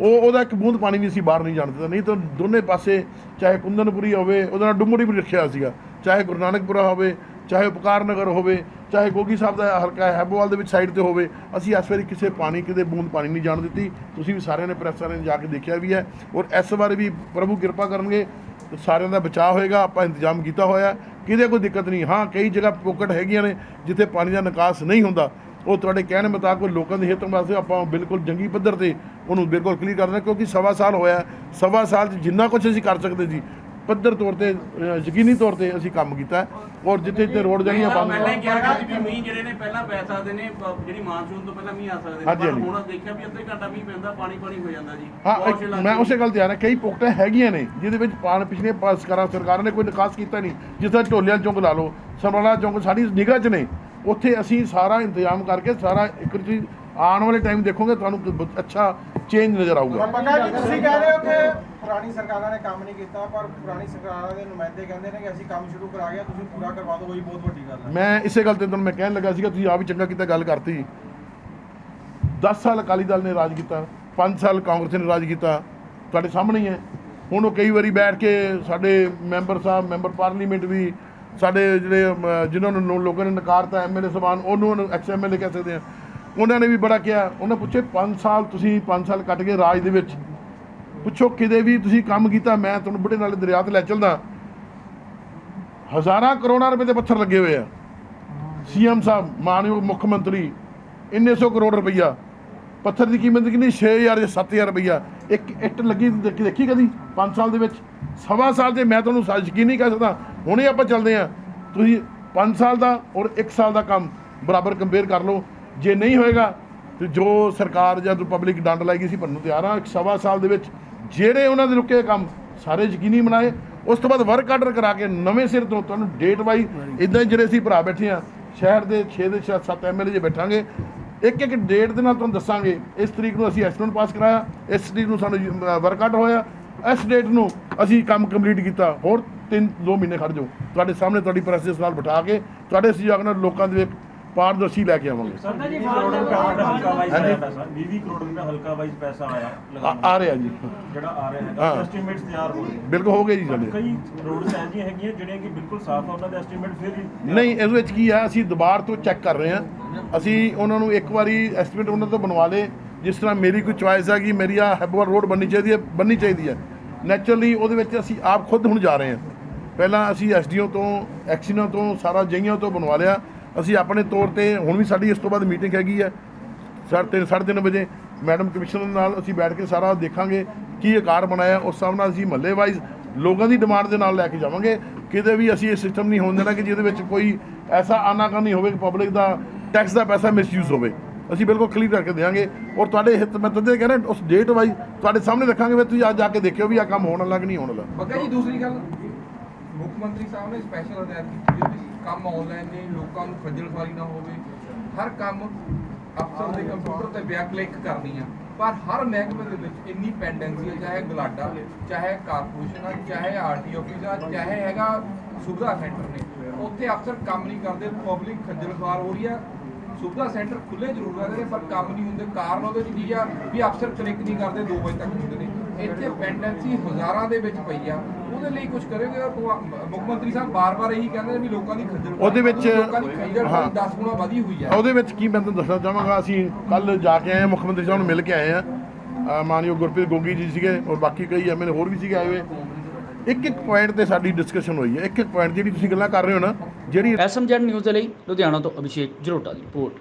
B: ਉਹ, ਉਹਦਾ ਇੱਕ ਬੂੰਦ ਪਾਣੀ ਵੀ ਸੀ ਬਾਹਰ ਨਹੀਂ ਜਾਣ ਦਿੰਦਾ ਨਹੀਂ ਤਾਂ ਦੋਨੇ ਪਾਸੇ ਚਾਹੇ ਕੁੰਦਨਪੁਰੀ ਹੋਵੇ, ਉਹਦਾ ਨਾਲ ਡੁੰਮੜੀ ਵੀ ਰੱਖਿਆ ਹੋਇਆ ਸੀਗਾ। ਚਾਹੇ ਗੁਰੂ ਨਾਨਕਪੁਰਾ ਹੋਵੇ, ਚਾਹੇ ਉਪਕਾਰ ਨਗਰ ਹੋਵੇ ਚਾਹੇ ਗੋਗੀ ਸਾਹਿਬ ਦਾ ਹਲਕਾ ਹੈਬੋਵਾਲ ਦੇ ਵਿੱਚ ਸਾਈਡ ਤੇ ਹੋਵੇ, ਅਸੀਂ ਇਸ ਵਾਰੀ ਕਿਸੇ ਪਾਣੀ, ਕਿਤੇ ਬੂੰਦ ਪਾਣੀ ਨਹੀਂ ਜਾਣ ਦਿੱਤੀ। ਤੁਸੀਂ ਵੀ ਸਾਰਿਆਂ ਨੇ ਪ੍ਰੈਸ ਵਾਲਿਆਂ ਨੇ ਜਾ ਕੇ ਦੇਖਿਆ ਵੀ ਹੈ ਔਰ ਇਸ ਵਾਰ ਵੀ ਪ੍ਰਭੂ ਕਿਰਪਾ ਕਰਨਗੇ, ਸਾਰਿਆਂ ਦਾ ਬਚਾਅ ਹੋਏਗਾ, ਆਪਾਂ ਇੰਤਜ਼ਾਮ ਕੀਤਾ ਹੋਇਆ ਹੈ। ਕਿਤੇ ਕੋਈ ਦਿੱਕਤ ਨਹੀਂ, ਹਾਂ, ਕਈ ਜਗ੍ਹਾ ਪੋਕਟ ਹੈਗੀਆਂ ਨੇ ਜਿੱਥੇ ਪਾਣੀ ਦਾ ਨਿਕਾਸ ਨਹੀਂ ਹੁੰਦਾ। ਉਹ ਤੁਹਾਡੇ ਕਹਿਣ ਮੁਤਾਬਕ ਲੋਕਾਂ ਦੇ ਹਿੱਤ ਵਾਸਤੇ ਆਪਾਂ ਬਿਲਕੁਲ ਜੰਗੀ ਪੱਧਰ ਤੇ ਉਹਨੂੰ ਬਿਲਕੁਲ ਕਲੀਅਰ ਕਰਨਾ ਕਿਉਂਕਿ ਸਵਾ ਸਾਲ ਹੋਇਆ ਸਵਾ ਸਾਲ 'ਚ ਜਿੰਨਾ ਕੁਝ ਅਸੀਂ ਕਰ ਸਕਦੇ ਸੀ ਪੱਧਰ ਤੌਰ ਤੇ ਯਕੀਨੀ ਤੌਰ ਤੇ ਅਸੀਂ ਕੰਮ ਕੀਤਾ ਹੈ। ਔਰ ਜਿੱਥੇ ਜਿੱਥੇ ਰੋਡ ਜਾਈਆਂ ਬੰਦ
I: ਪਹਿਲਾਂ ਹੀ ਕਿਹਾ ਸੀ ਵੀ ਮੀਂਹ ਜਿਹੜੇ ਨੇ ਪਹਿਲਾਂ ਪੈ ਸਕਦੇ ਨੇ ਪ- ਜਿਹੜੀ ਮਾਨਸੂਨ ਤੋਂ ਪਹਿਲਾਂ ਮੀਂਹ ਆ ਸਕਦੇ ਨੇ
B: ਹਾਂਜੀ,
I: ਪਰ
B: ਹਾਂਜੀ।
I: ਹੁਣ ਦੇਖਿਆ ਵੀ ਅੱਧੇ ਘੰਟਾ ਮੀਂਹ ਪੈਂਦਾ ਪਾਣੀ ਪਾਣੀ ਹੋ ਜਾਂਦਾ ਜੀ
B: ਹਾਂ
I: ਬਹੁਤ
B: ਇੱਕ-
I: ਛਿਲਾਂਗੇ।
B: ਮੈਂ ਉਸੇ ਗੱਲ ਤੇ ਆ ਰਿਹਾ ਕਈ ਪੁਕਟਾਂ ਹੈਗੀਆਂ ਨੇ ਜਿਹਦੇ ਵਿੱਚ ਪਾਣ ਪਿਛਲੇ ਪਾਸ ਕਰਾ ਸਰਕਾਰ ਨੇ ਕੋਈ ਨਿਕਾਸ ਕੀਤਾ ਨਹੀਂ ਜਿਸ ਤਰ੍ਹਾਂ ਢੋਲਿਆਂ ਚੌਂਕ ਲਾ ਲਓ ਸਮਰਾਲਾ ਚੌਂਕ ਸਾਡੀ ਨਿਗਾਹ 'ਚ ਨੇ ਉੱਥੇ ਅਸੀਂ ਸਾਰਾ ਇੰਤਜ਼ਾਮ ਕਰਕੇ ਸਾਰਾ ਇੱਕ ਚੀਜ਼ ਆਉਣ ਵਾਲੇ ਟਾਈਮ ਦੇਖੋਗੇ ਤੁਹਾਨੂੰ ਅੱਛਾ ਚੇਂਜ ਨਜ਼ਰ ਆਊਗਾ।
J: ਪੱਕਾ ਜੀ ਤੁਸੀਂ ਕਹਿ ਰਹੇ ਹੋ ਕਿ ਪੁਰਾਣੀ ਸਰਕਾਰਾਂ ਨੇ ਕੰਮ ਨਹੀਂ ਕੀਤਾ ਪਰ ਪੁਰਾਣੀ ਸਰਕਾਰਾਂ ਦੇ ਨੁਮਾਇੰਦੇ ਕਹਿੰਦੇ ਨੇ ਕਿ ਅਸੀਂ ਕੰਮ ਸ਼ੁਰੂ ਕਰਾ ਗਿਆ ਤੁਸੀਂ ਪੂਰਾ ਕਰਵਾ ਦਿਓ ਉਹੀ ਬਹੁਤ ਵੱਡੀ ਗੱਲ ਹੈ।
B: ਮੈਂ ਇਸੇ ਗੱਲ ਤੇ ਤੁਹਾਨੂੰ ਮੈਂ ਕਹਿਣ ਲੱਗਾ ਸੀਗਾ ਤੁਸੀਂ ਆਪ ਹੀ ਚੰਗਾ ਕੀਤਾ ਗੱਲ ਕਰਤੀ। 10 ਸਾਲ ਅਕਾਲੀ ਦਲ ਨੇ ਰਾਜ ਕੀਤਾ 5 ਸਾਲ ਕਾਂਗਰਸ ਨੇ ਰਾਜ ਕੀਤਾ ਤੁਹਾਡੇ ਸਾਹਮਣੇ ਹੀ ਹੈ। ਹੁਣ ਉਹ ਕਈ ਵਾਰੀ ਬੈਠ ਕੇ ਸਾਡੇ ਮੈਂਬਰ ਸਾਹਿਬ ਮੈਂਬਰ ਪਾਰਲੀਮੈਂਟ ਵੀ ਸਾਡੇ ਜਿਹੜੇ ਜਿਨ੍ਹਾਂ ਨੂੰ ਲੋਕਾਂ ਨੇ ਨਕਾਰਤਾ ਐਮਐਲਏ ਸਮਾਨ ਉਹਨੂੰ ਐਕਸ ਐਮਐਲਏ ਕਹਿ ਸਕਦੇ ਆ। ਉਹਨਾਂ ਨੇ ਵੀ ਬੜਾ ਕਿਹਾ, ਉਹਨਾਂ ਪੁੱਛੇ 5 ਸਾਲ ਤੁਸੀਂ 5 ਸਾਲ ਕੱਟ ਗਏ ਰਾਜ ਦੇ ਵਿੱਚ। ਪੁੱਛੋ ਕਿਤੇ ਵੀ ਤੁਸੀਂ ਕੰਮ ਕੀਤਾ, ਮੈਂ ਤੁਹਾਨੂੰ ਬੁੱਢੇ ਨਾਲੇ ਦਰਿਆ ਤੇ ਲੈ ਚੱਲਦਾ। ਹਜ਼ਾਰਾਂ ਕਰੋੜਾਂ ਰੁਪਏ ਦੇ ਪੱਥਰ ਲੱਗੇ ਹੋਏ ਆ। ਸੀਐਮ ਸਾਹਿਬ, ਮਾਨਯੋਗ ਮੁੱਖ ਮੰਤਰੀ, ਇੰਨੇ ਸੌ ਕਰੋੜ ਰੁਪਈਆ। ਪੱਥਰ ਦੀ ਕੀਮਤ ਕਿੰਨੀ? 6000 ਜਾਂ 7000 ਰੁਪਈਆ। ਇੱਕ ਇੱਟ ਲੱਗੀ ਦੇਖੀ ਕਦੀ? 5 ਸਾਲ ਦੇ ਵਿੱਚ। ਸਵਾ ਸਾਲ ਦੇ ਮੈਂ ਤੁਹਾਨੂੰ ਸਾ- ਯਕੀਨ ਨਹੀਂ ਕਰ ਸਕਦਾ। ਹੁਣੇ ਆਪਾਂ ਚੱਲਦੇ ਆ ਤੁਸੀਂ 5 ਸਾਲ ਦਾ ਔਰ 1 ਸਾਲ ਦਾ ਕੰਮ ਬਰਾਬਰ ਕੰਪੇਅਰ ਕਰ ਲਓ। ਜੇ ਨਹੀਂ ਹੋਏਗਾ, ਤੇ ਜੋ ਸਰਕਾਰ ਜਾਂ ਪਬਲਿਕ ਡੰਡ ਲਾਏਗੀ ਸੀ ਭਰਨ ਨੂੰ ਤਿਆਰ ਆ, ਇੱਕ ਸਵਾ ਸਾਲ ਦੇ ਵਿੱਚ ਜਿਹੜੇ ਉਹਨਾਂ ਦੇ ਰੁਕੇ ਕੰਮ, ਸਾਰੇ ਯਕੀਨੀ ਬਣਾਏ। ਉਸ ਤੋਂ ਬਾਅਦ ਵਰਕ ਆਰਡਰ ਕਰਾ ਕੇ ਨਵੇਂ ਸਿਰ ਤੋਂ ਤੁਹਾਨੂੰ ਡੇਟ ਵਾਈ ਇਦਾਂ ਹੀ ਜਿਹੜੇ ਅਸੀਂ ਭਰਾ ਬੈਠੇ ਆ, ਸ਼ਹਿਰ ਦੇ 6 ਦੇ 7 ਐਮਐਲਏ ਜੇ ਬੈਠਾਂਗੇ, ਇੱਕ ਇੱਕ ਡੇਟ ਦੇ ਨਾਲ ਤੁਹਾਨੂੰ ਦੱਸਾਂਗੇ, ਇਸ ਤਰੀਕ ਨੂੰ ਅਸੀਂ ਐਸਟੀਮੇਟ ਪਾਸ ਕਰਾਇਆ, ਇਸ ਤਰੀਕ ਨੂੰ ਸਾਨੂੰ ਵਰਕ ਆਰਡਰ ਹੋਇਆ, ਇਸ ਡੇਟ ਨੂੰ ਅਸੀਂ ਕੰਮ ਕੰਪਲੀਟ ਕੀਤਾ, ਹੋਰ 3 2 ਮਹੀਨੇ ਖੜ ਜਾਓ। ਤੁਹਾਡੇ ਸਾਹਮਣੇ ਤੁਹਾਡੀ ਪ੍ਰੈਸ ਨਾਲ ਬਿਠਾ ਕੇ, ਤੁਹਾਡੇ ਸਹਿਯੋਗ ਨਾਲ ਲੋਕਾਂ ਦੇ ਪਾਰਦਰਸ਼ੀ ਲੈ ਕੇ ਆਵਾਂਗੇ।
C: ਸਰ 20 ਕਰੋੜ ਰੁਪਏ ਦਾ ਹਲਕਾ ਵਾਈਜ਼
B: ਹਾਂਜੀ।
C: ਆਇਆ ਤਾਂ ਸਰ। 20 ਕਰੋੜ ਰੁਪਏ ਦਾ ਹਲਕਾ ਵਾਈਜ਼ ਪੈਸਾ ਆਇਆ
B: ਆ-
C: ਲਗਾਤਾਰ।
B: ਆ ਰਿਹਾ ਜੀ।
C: ਜਿਹੜਾ ਆ ਰਿਹਾ
B: ਹਾਂ।
C: ਹੈਗਾ ਐਸਟੀਮੇਟਸ ਤਿਆਰ ਹੋ ਰਹੇ
B: ਬਿਲਕੁਲ ਹੋ ਗਏ ਜੀ ਸਾਡੇ।
C: ਕਈ ਰੋਡਸ ਐਸੀਆਂ ਹੈਗੀਆਂ ਜਿਹੜੀਆਂ ਕਿ ਬਿਲਕੁਲ ਸਾਫ਼ ਆ ਉਹਨਾਂ ਦਾ ਐਸਟੀਮੇਟ ਫਿਰ ਵੀ
B: ਨਹੀਂ ਇਹਦੇ ਵਿੱਚ ਕੀ ਆ ਅਸੀਂ ਦੁਬਾਰ ਤੋਂ ਚੈੱਕ ਕਰ ਰਹੇ ਹਾਂ। ਅਸੀਂ ਉਹਨਾਂ ਨੂੰ ਇੱਕ ਵਾਰੀ ਐਸਟੀਮੇਟ ਉਹਨਾਂ ਤੋਂ ਬਣਵਾ ਲੇ ਜਿਸ ਤਰ੍ਹਾਂ ਮੇਰੀ ਕੋਈ ਚੁਆਇਸ ਹੈ ਕਿ ਮੇਰੀ ਆ ਹੈਬੋਰ ਰੋਡ ਬਣਨੀ ਚਾਹੀਦੀ ਹੈ ਬਣਨੀ ਚਾਹੀਦੀ ਹੈ। ਨੈਚੁਰਲੀ ਉਹਦੇ ਵਿੱਚ ਅਸੀਂ ਆਪ ਖੁਦ ਹੁਣ ਜਾ ਰਹੇ ਹਾਂ। ਪਹਿਲਾਂ ਅਸੀਂ ਐਸਡੀਓ ਤੋਂ ਐਕਸੀਨੋ ਤੋਂ ਸਾਰਾ ਜਈਆਂ ਤੋਂ ਬਣਵਾ ਲਿਆ। ਅਸੀਂ ਆਪਣੇ ਤੌਰ ਤੇ ਹੁਣ ਵੀ ਸਾਡੀ ਇਸ ਤੋਂ ਬਾਅਦ ਮੀਟਿੰਗ ਹੈਗੀ ਹੈ ਸਾਢੇ ਤਿੰਨ ਸਾਢੇ ਤਿੰਨ ਵਜੇ। ਮੈਡਮ ਕਮਿਸ਼ਨਰ ਨਾਲ ਅਸੀਂ ਬੈਠ ਕੇ ਸਾਰਾ ਦੇਖਾਂਗੇ ਕੀ ਆਕਾਰ ਬਣਾਇਆ। ਉਸ ਹਿਸਾਬ ਨਾਲ ਅਸੀਂ ਮਹੱਲੇ ਵਾਈਜ਼ ਲੋਕਾਂ ਦੀ ਡਿਮਾਂਡ ਦੇ ਨਾਲ ਲੈ ਕੇ ਜਾਵਾਂਗੇ। ਕਿਤੇ ਵੀ ਅਸੀਂ ਇਹ ਸਿਸਟਮ ਨਹੀਂ ਹੋਣ ਦੇਣਾ ਕਿ ਜਿਹਦੇ ਵਿੱਚ ਕੋਈ ਐਸਾ ਆਨਾਕਾਨੀ ਹੋਵੇ ਕਿ ਪਬਲਿਕ ਦਾ ਟੈਕਸ ਦਾ ਪੈਸਾ ਮਿਸਯੂਜ਼ ਹੋਵੇ। ਅਸੀਂ ਬਿਲਕੁਲ ਕਲੀਅਰ ਕਰਕੇ ਦੇਵਾਂਗੇ। ਔਰ ਤੁਹਾਡੇ ਹਿੱਤ, ਮੈਂ ਤਦੇ ਕਹਿ ਰਿਹਾ, ਉਸ ਡੇਟ ਵਾਈਜ਼ ਤੁਹਾਡੇ ਸਾਹਮਣੇ ਰੱਖਾਂਗੇ ਵੀ ਤੁਸੀਂ ਅੱਜ ਜਾ ਕੇ ਦੇਖਿਓ ਵੀ ਆ ਕੰਮ ਹੋਣ ਲੱਗ ਨਹੀਂ ਹੋਣ ਲੱਗਾ
G: ਪੱਕਾ ਜੀ, ਦੂਸਰੀ ਗੱਲ। ਮੁੱਖ ਮੰਤਰੀ ਸਾਹਿਬ ਨੇ ਸਪੈਸ਼ਲ ਹਦਾਇਤ ਕੀਤੀ ਹੈ ਕੰਮ ਆਨਲਾਈਨ ਨੇ ਲੋਕਾਂ ਨੂੰ ਖੱਜਲ ਖੁਆਰੀ ਨਾ ਹੋਵੇ। ਹਰ ਕੰਮ ਅਫਸਰ ਦੇ ਕੰਪਿਊਟਰ ਤੇ ਬਿਆ ਕਲਿੱਕ ਕਰਨੀ ਆ। ਪਰ ਹਰ ਮਹਿਕਮੇ ਦੇ ਵਿੱਚ ਇੰਨੀ ਪੈਂਡੈਂਸੀ ਹੈ ਚਾਹੇ ਗਲਾਡਾ ਚਾਹੇ ਕਾਰਪੋਰੇਸ਼ਨ ਆ ਚਾਹੇ ਆਰਟੀ ਆਫਿਸ ਆ ਚਾਹੇ ਹੈਗਾ ਸੁਵਿਧਾ ਸੈਂਟਰ ਨੇ। ਉੱਥੇ ਅਫਸਰ ਕੰਮ ਨਹੀਂ ਕਰਦੇ ਪਬਲਿਕ ਖੱਜਲ ਖੁਆਰ ਹੋ ਰਹੀ ਆ। ਸੁਵਿਧਾ ਸੈਂਟਰ ਖੁੱਲੇ ਜ਼ਰੂਰ ਰਹਿੰਦੇ ਨੇ ਪਰ ਕੰਮ ਨਹੀਂ ਹੁੰਦੇ। ਕਾਰਨ ਉਹਦੇ ਚ ਕੀ ਆ? ਵੀ ਅਫਸਰ ਕਲਿੱਕ ਨਹੀਂ ਕਰਦੇ 2 ਵਜੇ ਤੱਕ ਹੁੰਦੇ ਨੇ। ਇੱਥੇ ਪੈਂਡੈਂਸੀ ਹਜ਼ਾਰਾਂ ਦੇ ਵਿੱਚ ਪਈ ਆ। ਉਹਦੇ ਲਈ ਕੁਝ ਕਰੇਗਾ ਮੁੱਖ ਮੰਤਰੀ ਸਾਹਿਬ ਬਾਰ-ਬਾਰ ਇਹੀ ਕਹਿੰਦੇ ਨੇ ਵੀ ਲੋਕਾਂ ਦੀ ਖੱਜਲ
B: ਉਹਦੇ ਵਿੱਚ-
G: ਲੋਕਾਂ ਦੀ ਖੱਜਲ
B: ਹਾਂ।
G: ਖੁਆਰੀ 10 ਗੁਣਾ ਵਧੀ ਹੋਈ ਆ।
B: ਉਹਦੇ ਵਿੱਚ ਕੀ ਮੈਂ ਤੁਹਾਨੂੰ ਦੱਸਣਾ ਚਾਹਾਂਗਾ ਅਸੀਂ ਕੱਲ ਜਾ ਕੇ ਆਏ ਹਾਂ ਮੁੱਖ ਮੰਤਰੀ ਸਾਹਿਬ ਨੂੰ ਮਿਲ ਕੇ ਆਏ ਹਾਂ। ਮਾਨਯੋਗ ਗੁਰਪ੍ਰੀਤ ਗੋਗੀ ਜੀ ਸੀਗੇ ਔਰ ਬਾਕੀ ਕਈ ਐਮਐਲਏ ਹੋਰ ਵੀ ਸੀਗੇ ਆਏ ਹੋਏ। ਇੱਕ ਇੱਕ ਪੁਆਇੰਟ ਤੇ ਸਾਡੀ ਡਿਸਕਸ਼ਨ ਹੋਈ ਹੈ। ਇੱਕ ਇੱਕ ਪੁਆਇੰਟ ਜਿਹੜੀ ਤੁਸੀਂ ਗੱਲਾਂ ਕਰ ਰਹੇ ਹੋ ਨਾ ਜਿਹੜੀ
A: ਐਸਐਮਜੈਡ ਨਿਊਜ਼ ਦੇ ਲਈ ਲੁਧਿਆਣਾ ਤੋਂ ਅਭਿਸ਼ੇਕ ਜਲੋਟਾ ਦੀ ਰਿਪੋਰਟ।